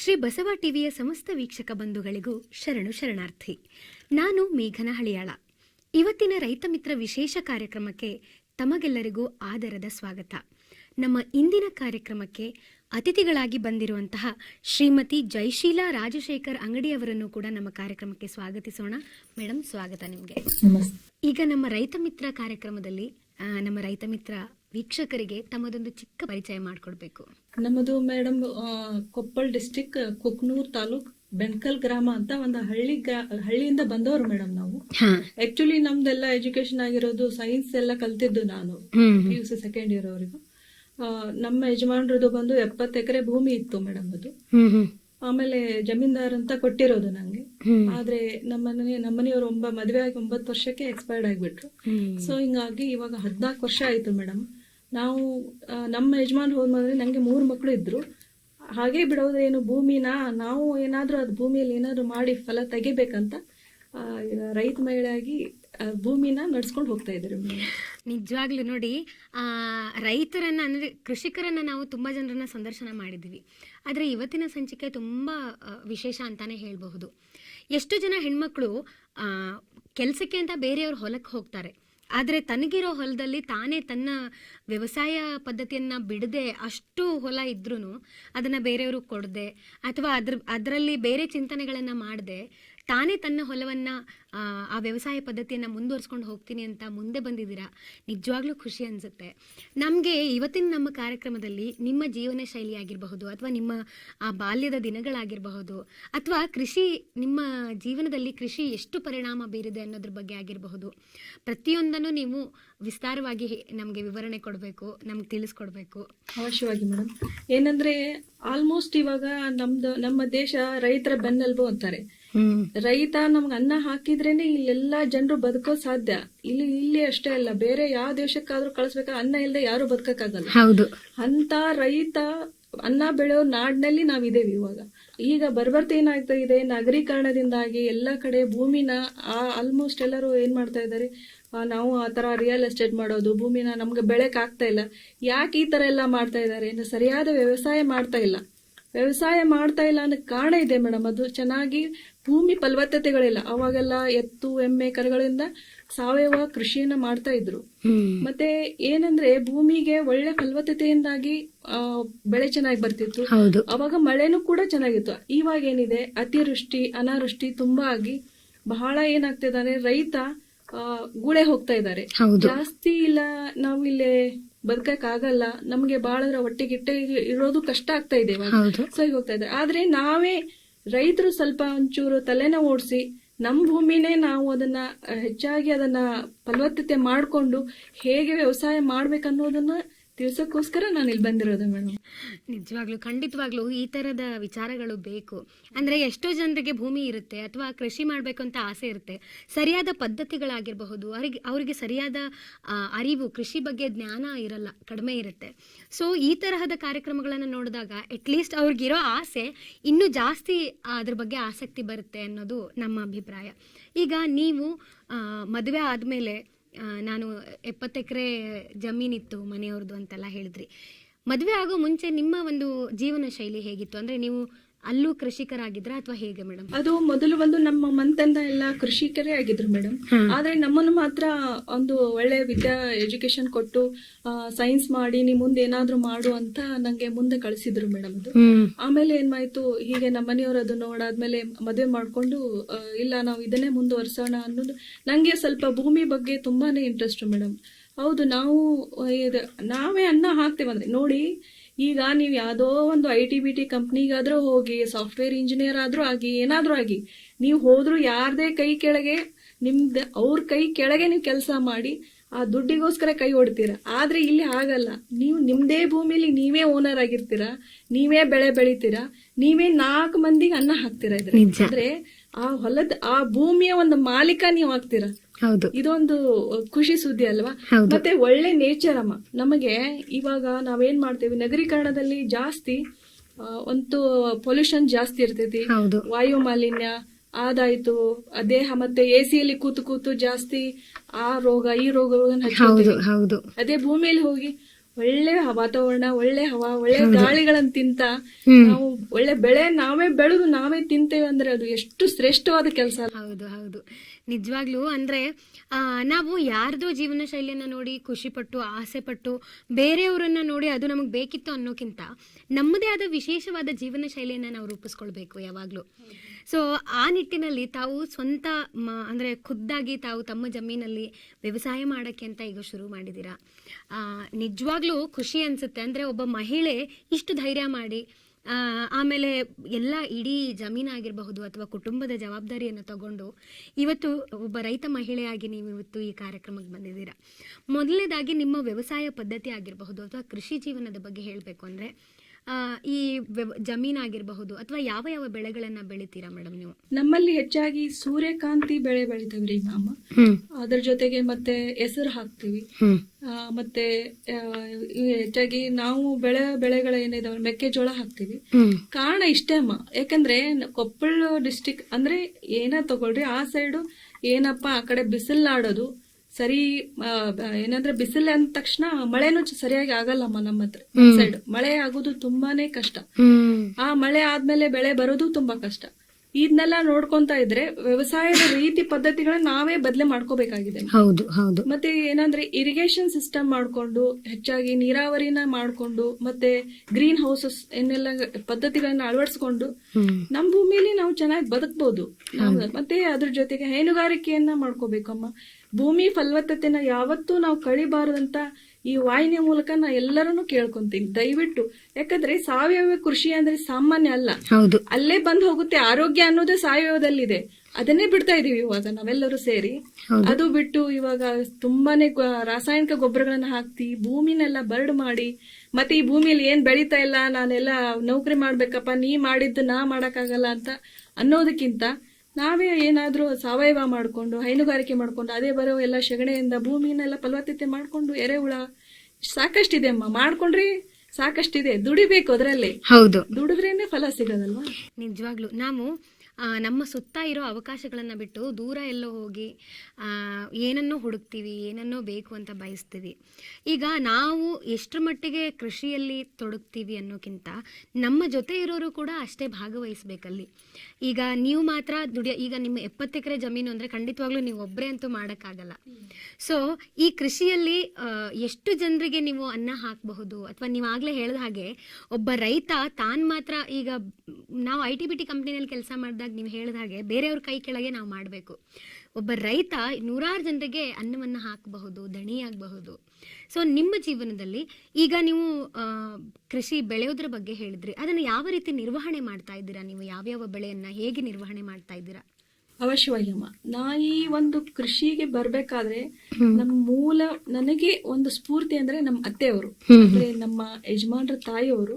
ಶ್ರೀ ಬಸವ ಟಿವಿಯ ಸಮಸ್ತ ವೀಕ್ಷಕ ಬಂಧುಗಳಿಗೂ ಶರಣು ಶರಣಾರ್ಥಿ. ನಾನು ಮೇಘನ ಹಳಿಯಾಳ. ಇವತ್ತಿನ ರೈತ ಮಿತ್ರ ವಿಶೇಷ ಕಾರ್ಯಕ್ರಮಕ್ಕೆ ತಮಗೆಲ್ಲರಿಗೂ ಆದರದ ಸ್ವಾಗತ. ನಮ್ಮ ಇಂದಿನ ಕಾರ್ಯಕ್ರಮಕ್ಕೆ ಅತಿಥಿಗಳಾಗಿ ಬಂದಿರುವಂತಹ ಶ್ರೀಮತಿ ಜಯಶೀಲಾ ರಾಜಶೇಖರ್ ಅಂಗಡಿಯವರನ್ನು ಕೂಡ ನಮ್ಮ ಕಾರ್ಯಕ್ರಮಕ್ಕೆ ಸ್ವಾಗತಿಸೋಣ. ಮೇಡಮ್ ಸ್ವಾಗತ ನಿಮಗೆ. ಈಗ ನಮ್ಮ ರೈತ ಮಿತ್ರ ಕಾರ್ಯಕ್ರಮದಲ್ಲಿ ನಮ್ಮ ರೈತ ಮಿತ್ರ ವೀಕ್ಷಕರಿಗೆ ತಮ್ಮದೊಂದು ಚಿಕ್ಕ ಪರಿಚಯ ಮಾಡಿಕೊಡ್ಬೇಕು. ನಮ್ಮದು ಮೇಡಮ್ ಕೊಪ್ಪಳ ಡಿಸ್ಟಿಕ್ ಕುಕ್ನೂರ್ ತಾಲೂಕ್ ಬೆಂಕಲ್ ಗ್ರಾಮ ಅಂತ ಒಂದು ಹಳ್ಳಿ ಹಳ್ಳಿಯಿಂದ ಬಂದವರು ಮೇಡಮ್ ನಾವು. ಆಕ್ಚುಲಿ ನಮ್ದೆಲ್ಲ ಎಜುಕೇಶನ್ ಆಗಿರೋದು ಸೈನ್ಸ್ ಎಲ್ಲ ಕಲ್ತಿದ್ದು ನಾನು P U C second year ಅವರಿಗೂ. ನಮ್ಮ ಯಜಮಾನ್ರದ್ದು ಬಂದು ಎಪ್ಪತ್ತು ಎಕರೆ ಭೂಮಿ ಇತ್ತು ಮೇಡಮ್ ಅದು ಆಮೇಲೆ ಜಮೀನ್ದಾರ್ ಅಂತ ಕೊಟ್ಟಿರೋದು ನಂಗೆ. ಆದ್ರೆ ನಮ್ಮನೆ ನಮ್ಮನೆಯವರು ಒಂಬ ಮದುವೆ ಆಗಿ ಒಂಬತ್ತು ವರ್ಷಕ್ಕೆ ಎಕ್ಸ್ಪೈರ್ಡ್ ಆಗಿಬಿಟ್ರು. ಸೊ ಹಿಂಗಾಗಿ ಇವಾಗ ಹದಿನಾಲ್ಕು ವರ್ಷ ಆಯ್ತು ಮೇಡಮ್ ನಾವು ನಮ್ಮ ಯಜಮಾನ್ ಹೋದ್ಮೇಲೆ ನಂಗೆ ಮೂರು ಮಕ್ಕಳು ಇದ್ದರು ಹಾಗೆ ಬಿಡೋದೇನು ಭೂಮಿನ ನಾವು ಏನಾದ್ರೂ ಅದು ಭೂಮಿಯಲ್ಲಿ ಏನಾದರೂ ಮಾಡಿ ಫಲ ತೆಗಿಬೇಕಂತ ರೈತ ಮಹಿಳೆಯಾಗಿ ಭೂಮಿನ ನಡ್ಸ್ಕೊಂಡು ಹೋಗ್ತಾ ಇದ್ದಾರೆ ನಿಜವಾಗ್ಲೂ ನೋಡಿ ರೈತರನ್ನ ಅಂದ್ರೆ ಕೃಷಿಕರನ್ನ ನಾವು ತುಂಬಾ ಜನರನ್ನ ಸಂದರ್ಶನ ಮಾಡಿದ್ದೀವಿ ಆದರೆ ಇವತ್ತಿನ ಸಂಚಿಕೆ ತುಂಬಾ ವಿಶೇಷ ಅಂತಾನೆ ಹೇಳಬಹುದು. ಎಷ್ಟು ಜನ ಹೆಣ್ಮಕ್ಳು ಕೆಲ್ಸಕ್ಕೆ ಅಂತ ಬೇರೆಯವ್ರ ಹೊಲಕ್ಕೆ ಹೋಗ್ತಾರೆ. ಆದರೆ ತನಗಿರೋ ಹೊಲದಲ್ಲಿ ತಾನೇ ತನ್ನ ವ್ಯವಸಾಯ ಪದ್ಧತಿಯನ್ನ ಬಿಡದೆ ಅಷ್ಟು ಹೊಲ ಇದ್ರೂ ಅದನ್ನ ಬೇರೆಯವ್ರಿಗೆ ಕೊಡದೆ ಅಥವಾ ಅದ್ರ, ಅದರಲ್ಲಿ ಬೇರೆ ಚಿಂತನೆಗಳನ್ನು ಮಾಡದೆ ತಾನೇ ತನ್ನ ಹೊಲವನ್ನ ಆ, ವ್ಯವಸಾಯ ಪದ್ಧತಿಯನ್ನು ಮುಂದುವರಿಸ್ಕೊಂಡು ಹೋಗ್ತೀನಿ ಅಂತ ಮುಂದೆ ಬಂದಿದ್ದೀರಾ? ನಿಜವಾಗ್ಲೂ ಖುಷಿ ಅನಿಸುತ್ತೆ. ನಮಗೆ ಇವತ್ತಿನ ನಮ್ಮ ಕಾರ್ಯಕ್ರಮದಲ್ಲಿ ನಿಮ್ಮ ಜೀವನ ಶೈಲಿ ಆಗಿರಬಹುದು ಅಥವಾ ನಿಮ್ಮ ಆ ಬಾಲ್ಯದ ದಿನಗಳಾಗಿರಬಹುದು ಅಥವಾ ಕೃಷಿ ನಿಮ್ಮ ಜೀವನದಲ್ಲಿ ಕೃಷಿ ಎಷ್ಟು ಪರಿಣಾಮ ಬೀರಿದೆ ಅನ್ನೋದ್ರ ಬಗ್ಗೆ ಆಗಿರಬಹುದು. ಪ್ರತಿಯೊಂದನ್ನು ನೀವು ವಿಸ್ತಾರವಾಗಿ ನಮಗೆ ವಿವರಣೆ ಕೊಡಬೇಕು ನಮ್ಗೆ ತಿಳಿಸ್ಕೊಡ್ಬೇಕು. ಅವಶ್ಯವಾಗಿ ಮೇಡಮ್. ಏನಂದ್ರೆ ಆಲ್ಮೋಸ್ಟ್ ಇವಾಗ ನಮ್ದು ನಮ್ಮ ದೇಶ ರೈತರ ಬೆನ್ನೆಲುಬು ಅಂತಾರೆ. ರೈತ ನಮ್ಗೆ ಅನ್ನ ಹಾಕಿದ್ರೇನೆ ಇಲ್ಲೆಲ್ಲಾ ಜನರು ಬದುಕೋ ಸಾಧ್ಯ. ಇಲ್ಲಿ ಇಲ್ಲಿ ಅಷ್ಟೇ ಅಲ್ಲ ಬೇರೆ ಯಾವ ದೇಶಕ್ಕಾದ್ರೂ ಕಳಿಸ್ಬೇಕು? ಅನ್ನ ಇಲ್ಲದೆ ಯಾರು ಬದುಕಕ್ಕಾಗಲ್ಲ. ಹೌದು. ಅಂತ ರೈತ ಅನ್ನ ಬೆಳೆಯೋ ನಾಡಿನಲ್ಲಿ ನಾವಿದ್ದೇವೆ ಇವಾಗ. ಈಗ ಬರ್ಬರ್ತ ಏನಾಗ್ತಾ ಇದೆ? ನಗರೀಕರಣದಿಂದಾಗಿ ಎಲ್ಲ ಕಡೆ ಭೂಮಿನ ಆಲ್ಮೋಸ್ಟ್ ಎಲ್ಲರೂ ಏನ್ ಮಾಡ್ತಾ ಇದ್ದಾರೆ ನಾವು ಆ ತರ ರಿಯಲ್ ಎಸ್ಟೇಟ್ ಮಾಡೋದು ಭೂಮಿನ ನಮ್ಗೆ ಬೆಳೆಕ್ ಆಗ್ತಾ ಇಲ್ಲ. ಯಾಕೆ ಈ ತರ ಎಲ್ಲ ಮಾಡ್ತಾ ಇದ್ದಾರೆ ಸರಿಯಾದ ವ್ಯವಸಾಯ ಮಾಡ್ತಾ ಇಲ್ಲ. ವ್ಯವಸಾಯ ಮಾಡ್ತಾ ಇಲ್ಲ ಅನ್ನೋ ಕಾರಣ ಇದೆ ಮೇಡಮ್. ಅದು ಚೆನ್ನಾಗಿ ಭೂಮಿ ಫಲವತ್ತತೆಗಳಿಲ್ಲ. ಅವಾಗೆಲ್ಲ ಎತ್ತು ಎಮ್ಮೆ ಕರುಗಳಿಂದ ಸಾವಯವ ಕೃಷಿಯನ್ನ ಮಾಡ್ತಾ ಇದ್ರು. ಮತ್ತೆ ಏನಂದ್ರೆ ಭೂಮಿಗೆ ಒಳ್ಳೆ ಫಲವತ್ತತೆಯಿಂದಾಗಿ ಬೆಳೆ ಚೆನ್ನಾಗಿ ಬರ್ತಿತ್ತು. ಅವಾಗ ಮಳೆನೂ ಕೂಡ ಚೆನ್ನಾಗಿತ್ತು. ಇವಾಗ ಏನಿದೆ? ಅತಿವೃಷ್ಟಿ ಅನಾವೃಷ್ಟಿ ತುಂಬಾ ಆಗಿ ಬಹಳ ಏನಾಗ್ತಿದ್ದಾರೆ ರೈತ ಆ, ಗುಳೆ ಹೋಗ್ತಾ ಇದ್ದಾರೆ. ಜಾಸ್ತಿ ಇಲ್ಲ ನಾವು ಇಲ್ಲಿ ಬದುಕಕ್ ಆಗಲ್ಲ. ನಮ್ಗೆ ಬಹಳ ಹೊಟ್ಟೆಗಿಟ್ಟೆ ಇರೋದು ಕಷ್ಟ ಆಗ್ತಾ ಇದೆ ಸರಿ ಹೌದು. ಸೊ ಈಗ ಹೋಗ್ತಾ ಇದ್ದಾರೆ ಆದ್ರೆ ನಾವೇ ರೈತರು ಸ್ವಲ್ಪ ಒಂಚೂರು ತಲೆನ ಓಡಿಸಿ ನಮ್ಮ ಭೂಮಿನೇ ನಾವು ಅದನ್ನ ಹೆಚ್ಚಾಗಿ ಅದನ್ನ ಫಲವತ್ತತೆ ಮಾಡಿಕೊಂಡು ಹೇಗೆ ವ್ಯವಸಾಯ ಮಾಡ್ಬೇಕನ್ನೋದನ್ನ ತಿಳ್ಸಕ್ಕೋಸ್ಕರ ನಾನು ಇಲ್ಲಿ ಬಂದಿರೋದು ಮೇಡಮ್ ನಿಜವಾಗ್ಲೂ, ಖಂಡಿತವಾಗ್ಲೂ ಈ ತರದ ವಿಚಾರಗಳು ಬೇಕು. ಅಂದ್ರೆ ಎಷ್ಟೋ ಜನರಿಗೆ ಭೂಮಿ ಇರುತ್ತೆ ಅಥವಾ ಕೃಷಿ ಮಾಡಬೇಕು ಅಂತ ಆಸೆ ಇರುತ್ತೆ. ಸರಿಯಾದ ಪದ್ಧತಿಗಳಾಗಿರಬಹುದು, ಅವರಿಗೆ ಅವರಿಗೆ ಸರಿಯಾದ ಅರಿವು, ಕೃಷಿ ಬಗ್ಗೆ ಜ್ಞಾನ ಇರಲ್ಲ, ಕಡಿಮೆ ಇರುತ್ತೆ. ಸೊ ಈ ತರಹದ ಕಾರ್ಯಕ್ರಮಗಳನ್ನು ನೋಡಿದಾಗ ಅಟ್ಲೀಸ್ಟ್ ಅವ್ರಿಗಿರೋ ಆಸೆ ಇನ್ನೂ ಜಾಸ್ತಿ ಅದ್ರ ಬಗ್ಗೆ ಆಸಕ್ತಿ ಬರುತ್ತೆ ಅನ್ನೋದು ನಮ್ಮ ಅಭಿಪ್ರಾಯ. ಈಗ ನೀವು ಮದುವೆ ಆದಮೇಲೆ ನಾನು ಎಪ್ಪತ್ತು ಎಕರೆ ಜಮೀನಿತ್ತು ಮನೆಯವ್ರದ್ದು ಅಂತೆಲ್ಲ ಹೇಳಿದ್ರಿ. ಮದುವೆ ಆಗೋ ಮುಂಚೆ ನಿಮ್ಮ ಒಂದು ಜೀವನ ಶೈಲಿ ಹೇಗಿತ್ತು? ಅಂದ್ರೆ ನೀವು ಅಲ್ಲೂ ಕೃಷಿಕರಾಗಿದ್ರ ಅಥವಾ ಹೇಗೆ ಮೇಡಮ್ ಅದು ಮೊದಲು ಒಂದು ನಮ್ಮ ಮಂತಂದ ಎಲ್ಲ ಕೃಷಿಕರೇ ಆಗಿದ್ರು ಮೇಡಮ್ ಆದ್ರೆ ನಮ್ಮನ್ನು ಮಾತ್ರ ಒಂದು ಒಳ್ಳೆ ವಿದ್ಯಾ ಎಜುಕೇಶನ್ ಕೊಟ್ಟು ಸೈನ್ಸ್ ಮಾಡಿ ನೀ ಮುಂದೆ ಏನಾದ್ರೂ ಮಾಡು ಅಂತ ನಂಗೆ ಮುಂದೆ ಕಳಿಸಿದ್ರು ಮೇಡಮ್ ಅದು. ಆಮೇಲೆ ಏನ್ಮಾಯ್ತು ಹೀಗೆ ನಮ್ಮ ಮನೆಯವರು ಅದು ನೋಡಾದ್ಮೇಲೆ ಮದುವೆ ಮಾಡ್ಕೊಂಡು ಇಲ್ಲ ನಾವು ಇದನ್ನೇ ಮುಂದುವರ್ಸೋಣ ಅನ್ನೋದು ನಂಗೆ ಸ್ವಲ್ಪ ಭೂಮಿ ಬಗ್ಗೆ ತುಂಬಾನೇ ಇಂಟ್ರೆಸ್ಟ್ ಮೇಡಮ್ ಹೌದು ನಾವು ನಾವೇ ಅನ್ನ ಹಾಕ್ತೇವಂದ್ರೆ ನೋಡಿ ಈಗ ನೀವು ಯಾವುದೋ ಒಂದು ಐ ಟಿ ಬಿ ಟಿ ಕಂಪ್ನಿಗಾದ್ರೂ ಹೋಗಿ ಸಾಫ್ಟ್ವೇರ್ ಇಂಜಿನಿಯರ್ ಆದ್ರೂ ಆಗಿ ಏನಾದ್ರೂ ಆಗಿ ನೀವು ಹೋದ್ರೂ ಯಾರದೇ ಕೈ ಕೆಳಗೆ ನಿಮ್ದು ಅವ್ರ ಕೈ ಕೆಳಗೆ ನೀವು ಕೆಲಸ ಮಾಡಿ ಆ ದುಡ್ಡಿಗೋಸ್ಕರ ಕೈ ಹೊಡ್ತೀರ ಆದ್ರೆ ಇಲ್ಲಿ ಆಗಲ್ಲ ನೀವು ನಿಮ್ದೇ ಭೂಮಿಲಿ ನೀವೇ ಓನರ್ ಆಗಿರ್ತೀರಾ ನೀವೇ ಬೆಳೆ ಬೆಳಿತೀರಾ ನೀವೇ ನಾಲ್ಕು ಮಂದಿಗೆ ಅನ್ನ ಹಾಕ್ತೀರಾ ಇದ್ರೆ ಆ ಹೊಲದ ಆ ಭೂಮಿಯ ಒಂದು ಮಾಲೀಕ ನೀವು ಆಗ್ತೀರಾ. ಹೌದು. ಇದೊಂದು ಖುಷಿ ಸುದ್ದಿ ಅಲ್ವಾ? ಮತ್ತೆ ಒಳ್ಳೆ ನೇಚರ್ ಅಮ್ಮ ನಮಗೆ ಇವಾಗ ನಾವೇನ್ ಮಾಡ್ತೇವೆ? ನಗರೀಕರಣದಲ್ಲಿ ಜಾಸ್ತಿ ಒಂದು ಪೊಲ್ಯೂಷನ್ ಜಾಸ್ತಿ ಇರ್ತೈತಿ. ವಾಯು ಮಾಲಿನ್ಯ ಅದಾಯ್ತು ದೇಹ ಮತ್ತೆ ಎ ಸಿಯಲ್ಲಿ ಕೂತು ಕೂತು ಜಾಸ್ತಿ ಆ ರೋಗ ಈ ರೋಗ ಹೌದು. ಅದೇ ಭೂಮಿಯಲ್ಲಿ ಹೋಗಿ ಒಳ್ಳೆ ವಾತಾವರಣ ಒಳ್ಳೆ ಹವಾ ಒಳ್ಳೆ ಗಾಳಿಗಳನ್ನ ತಿಂತ. ನಾವು ಒಳ್ಳೆ ಬೆಳೆ ನಾವೇ ಬೆಳೆದು ನಾವೇ ತಿಂತೇವೆ ಅಂದ್ರೆ ಅದು ಎಷ್ಟು ಶ್ರೇಷ್ಠವಾದ ಕೆಲಸ ಹೌದು ಹೌದು. ನಿಜವಾಗ್ಲೂ ಅಂದ್ರೆ ಆ, ನಾವು ಯಾರ್ದೋ ಜೀವನ ಶೈಲಿಯನ್ನ ನೋಡಿ ಖುಷಿ ಪಟ್ಟು ಆಸೆ ಪಟ್ಟು ಬೇರೆಯವರನ್ನ ನೋಡಿ ಅದು ನಮಗೆ ಬೇಕಿತ್ತು ಅನ್ನೋಕ್ಕಿಂತ ನಮ್ಮದೇ ಆದ ವಿಶೇಷವಾದ ಜೀವನ ಶೈಲಿಯನ್ನ ನಾವು ರೂಪಿಸ್ಕೊಳ್ಬೇಕು ಯಾವಾಗಲೂ. ಸೊ ಆ ನಿಟ್ಟಿನಲ್ಲಿ ತಾವು ಸ್ವಂತ ಮ, ಅಂದರೆ ಖುದ್ದಾಗಿ ತಾವು ತಮ್ಮ ಜಮೀನಲ್ಲಿ ವ್ಯವಸಾಯ ಮಾಡೋಕ್ಕೆ ಅಂತ ಈಗ ಶುರು ಮಾಡಿದ್ದೀರಾ ನಿಜವಾಗ್ಲೂ ಖುಷಿ ಅನಿಸುತ್ತೆ. ಅಂದರೆ ಒಬ್ಬ ಮಹಿಳೆ ಇಷ್ಟು ಧೈರ್ಯ ಮಾಡಿ ಆಮೇಲೆ ಎಲ್ಲ ಇಡೀ ಜಮೀನಾಗಿರಬಹುದು ಅಥವಾ ಕುಟುಂಬದ ಜವಾಬ್ದಾರಿಯನ್ನು ತಗೊಂಡು ಇವತ್ತು ಒಬ್ಬ ರೈತ ಮಹಿಳೆಯಾಗಿ ನೀವು ಇವತ್ತು ಈ ಕಾರ್ಯಕ್ರಮಕ್ಕೆ ಬಂದಿದ್ದೀರಾ. ಮೊದಲನೇದಾಗಿ ನಿಮ್ಮ ವ್ಯವಸಾಯ ಪದ್ಧತಿ ಆಗಿರಬಹುದು ಅಥವಾ ಕೃಷಿ ಜೀವನದ ಬಗ್ಗೆ ಹೇಳಬೇಕು ಅಂದರೆ ಈ ಜಮೀನ್ ಜಮೀನಾಗಿರಬಹುದು ಅಥವಾ ಯಾವ ಯಾವ ಬೆಳೆಗಳನ್ನ ಬೆಳಿತೀರಾ ಮೇಡಮ್ ನೀವು? ನಮ್ಮಲ್ಲಿ ಹೆಚ್ಚಾಗಿ ಸೂರ್ಯಕಾಂತಿ ಬೆಳೆ ಬೆಳಿತೇವ್ರಿ ಮಾಮ. ಅದ್ರ ಜೊತೆಗೆ ಮತ್ತೆ ಹೆಸರು ಹಾಕ್ತಿವಿ. ಮತ್ತೆ ಹೆಚ್ಚಾಗಿ ನಾವು ಬೆಳೆ ಬೆಳೆಗಳ ಏನಿದಾವೆ ಮೆಕ್ಕೆಜೋಳ ಹಾಕ್ತಿವಿ. ಕಾರಣ ಇಷ್ಟೇ ಅಮ್ಮ. ಯಾಕಂದ್ರೆ ಕೊಪ್ಪಳ ಡಿಸ್ಟಿಕ್ ಅಂದ್ರೆ ಏನ ತಗೊಳ್ರಿ ಆ ಸೈಡು ಏನಪ್ಪ ಆ ಕಡೆ ಬಿಸಿಲಾಡೋದು ಸರಿ ಏನಂದ್ರೆ ಬಿಸಿಲು ಅಂದ ತಕ್ಷಣ ಮಳೆನೂ ಸರಿಯಾಗಿ ಆಗಲ್ಲಮ್ಮ ನಮ್ಮ ಹತ್ರ ಸೈಡ್ ಮಳೆ ಆಗೋದು ತುಂಬಾನೇ ಕಷ್ಟ. ಆ ಮಳೆ ಆದ್ಮೇಲೆ ಬೆಳೆ ಬರೋದು ತುಂಬಾ ಕಷ್ಟ. ಇದನ್ನೆಲ್ಲ ನೋಡ್ಕೊಂತ ಇದ್ರೆ ವ್ಯವಸಾಯದ ರೀತಿ ಪದ್ಧತಿಗಳನ್ನ ನಾವೇ ಬದಲೆ ಮಾಡ್ಕೋಬೇಕಾಗಿದೆ. ಹೌದು ಹೌದು. ಮತ್ತೆ ಏನಂದ್ರೆ ಇರಿಗೇಷನ್ ಸಿಸ್ಟಮ್ ಮಾಡ್ಕೊಂಡು ಹೆಚ್ಚಾಗಿ ನೀರಾವರಿನ ಮಾಡ್ಕೊಂಡು ಮತ್ತೆ ಗ್ರೀನ್ ಹೌಸಸ್ ಏನೆಲ್ಲ ಪದ್ಧತಿಗಳನ್ನ ಅಳವಡಿಸ್ಕೊಂಡು ನಮ್ಮ ಭೂಮಿಲಿ ನಾವು ಚೆನ್ನಾಗಿ ಬದುಕಬಹುದು ಮತ್ತೆ ಅದ್ರ ಜೊತೆಗೆ ಹೈನುಗಾರಿಕೆಯನ್ನ ಮಾಡ್ಕೋಬೇಕಮ್ಮ. ಭೂಮಿ ಫಲವತ್ತತೆನ ಯಾವತ್ತೂ ನಾವು ಕಳಿಬಾರದಂತ ಈ ವಾಹಿನಿಯ ಮೂಲಕ ನಾ ಎಲ್ಲರನ್ನು ಕೇಳ್ಕೊಂತೀನಿ. ದಯವಿಟ್ಟು. ಯಾಕಂದ್ರೆ ಸಾವಯವ ಕೃಷಿ ಅಂದ್ರೆ ಸಾಮಾನ್ಯ ಅಲ್ಲ. ಹೌದು. ಅಲ್ಲೇ ಬಂದ್ ಹೋಗುತ್ತೆ. ಆರೋಗ್ಯ ಅನ್ನೋದೇ ಸಾವಯವದಲ್ಲಿದೆ. ಅದನ್ನೇ ಬಿಡ್ತಾ ಇದೀವಿ ಇವಾಗ ನಾವೆಲ್ಲರೂ ಸೇರಿ. ಅದು ಬಿಟ್ಟು ಇವಾಗ ತುಂಬಾನೇ ರಾಸಾಯನಿಕ ಗೊಬ್ಬರಗಳನ್ನ ಹಾಕ್ತಿ ಭೂಮಿನೆಲ್ಲ ಬರ್ಡ್ ಮಾಡಿ ಮತ್ತೆ ಈ ಭೂಮಿಯಲ್ಲಿ ಏನ್ ಬೆಳೀತಾ ಇಲ್ಲ ನಾನೆಲ್ಲ ನೌಕರಿ ಮಾಡ್ಬೇಕಪ್ಪ ನೀ ಮಾಡಿದ್ದು ನಾ ಮಾಡಕ್ಕಾಗಲ್ಲ ಅಂತ ಅನ್ನೋದಕ್ಕಿಂತ ನಾವೇ ಏನಾದರೂ ಸಾವಯವ ಮಾಡ್ಕೊಂಡು ಹೈನುಗಾರಿಕೆ ಮಾಡ್ಕೊಂಡು ಅದೇ ಬರೋ ಎಲ್ಲ ಸೆಗಣೆಯಿಂದ ಭೂಮಿನೆಲ್ಲ ಫಲವತ್ತತೆ ಮಾಡ್ಕೊಂಡು ಎರೆಹುಳ ಸಾಕಷ್ಟಿದೆ ಅಮ್ಮ. ಮಾಡ್ಕೊಂಡ್ರಿ ಸಾಕಷ್ಟಿದೆ. ದುಡಿಬೇಕು ಅದರಲ್ಲಿ. ಹೌದು. ದುಡಿದ್ರೇನೆ ಫಲ ಸಿಗೋದಲ್ವಾ? ನಿಜವಾಗ್ಲು. ನಾವು ನಮ್ಮ ಸುತ್ತ ಇರೋ ಅವಕಾಶಗಳನ್ನು ಬಿಟ್ಟು ದೂರ ಎಲ್ಲೋ ಹೋಗಿ ಏನನ್ನೋ ಹುಡುಕ್ತೀವಿ, ಏನನ್ನೋ ಬೇಕು ಅಂತ ಬಯಸ್ತೀವಿ. ಈಗ ನಾವು ಎಷ್ಟರ ಮಟ್ಟಿಗೆ ಕೃಷಿಯಲ್ಲಿ ತೊಡಗ್ತೀವಿ ಅನ್ನೋಕ್ಕಿಂತ ನಮ್ಮ ಜೊತೆ ಇರೋರು ಕೂಡ ಅಷ್ಟೇ ಭಾಗವಹಿಸ್ಬೇಕಲ್ಲಿ. ಈಗ ನೀವು ಮಾತ್ರ ದುಡಿಯ, ಈಗ ನಿಮ್ಮ ಎಪ್ಪತ್ತು ಎಕರೆ ಜಮೀನು ಅಂದರೆ ಖಂಡಿತವಾಗ್ಲೂ ನೀವು ಒಬ್ಬರೇ ಅಂತೂ ಮಾಡೋಕ್ಕಾಗಲ್ಲ. ಸೊ ಈ ಕೃಷಿಯಲ್ಲಿ ಎಷ್ಟು ಜನರಿಗೆ ನೀವು ಅನ್ನ ಹಾಕಬಹುದು? ಅಥವಾ ನೀವು ಆಗಲೇ ಹೇಳಿದ ಹಾಗೆ, ಒಬ್ಬ ರೈತ ತಾನು ಮಾತ್ರ ಈಗ, ನಾವು ಐ ಟಿ ಬಿ ಟಿ ಕಂಪ್ನಿನಲ್ಲಿ ಕೆಲಸ ಮಾಡಿದಾಗ ನೀವು ಹೇಳಿದ ಹಾಗೆ ಬೇರೆಯವ್ರ ಕೈ ಕೆಳಗೆ ನಾವು ಮಾಡಬೇಕು. ಒಬ್ಬ ರೈತ ನೂರಾರು ಜನರಿಗೆ ಅನ್ನವನ್ನು ಹಾಕಬಹುದು ದಣಿಯಾಗಬಹುದು ಸೊ ನಿಮ್ಮ ಜೀವನದಲ್ಲಿ ಈಗ ನೀವು ಕೃಷಿ ಬೆಳೆಯೋದ್ರ ಬಗ್ಗೆ ಹೇಳಿದ್ರಿ. ಅದನ್ನು ಯಾವ ರೀತಿ ನಿರ್ವಹಣೆ ಮಾಡ್ತಾ ಇದ್ದೀರಾ? ನೀವು ಯಾವ್ಯಾವ ಬೆಳೆಯನ್ನ ಹೇಗೆ ನಿರ್ವಹಣೆ ಮಾಡ್ತಾ ಇದ್ದೀರಾ? ಅವಶ್ಯವಾಗಿ ಅಮ್ಮ ನಾ ಈ ಒಂದು ಕೃಷಿಗೆ ಬರ್ಬೇಕಾದ್ರೆ ನಮ್ಮ ಮೂಲ ನನಗೆ ಒಂದು ಸ್ಫೂರ್ತಿ ಅಂದ್ರೆ ನಮ್ಮ ಅತ್ತೆಯವರು. ಅಂದ್ರೆ ನಮ್ಮ ಯಜಮಾನ್ರ ತಾಯಿಯವರು.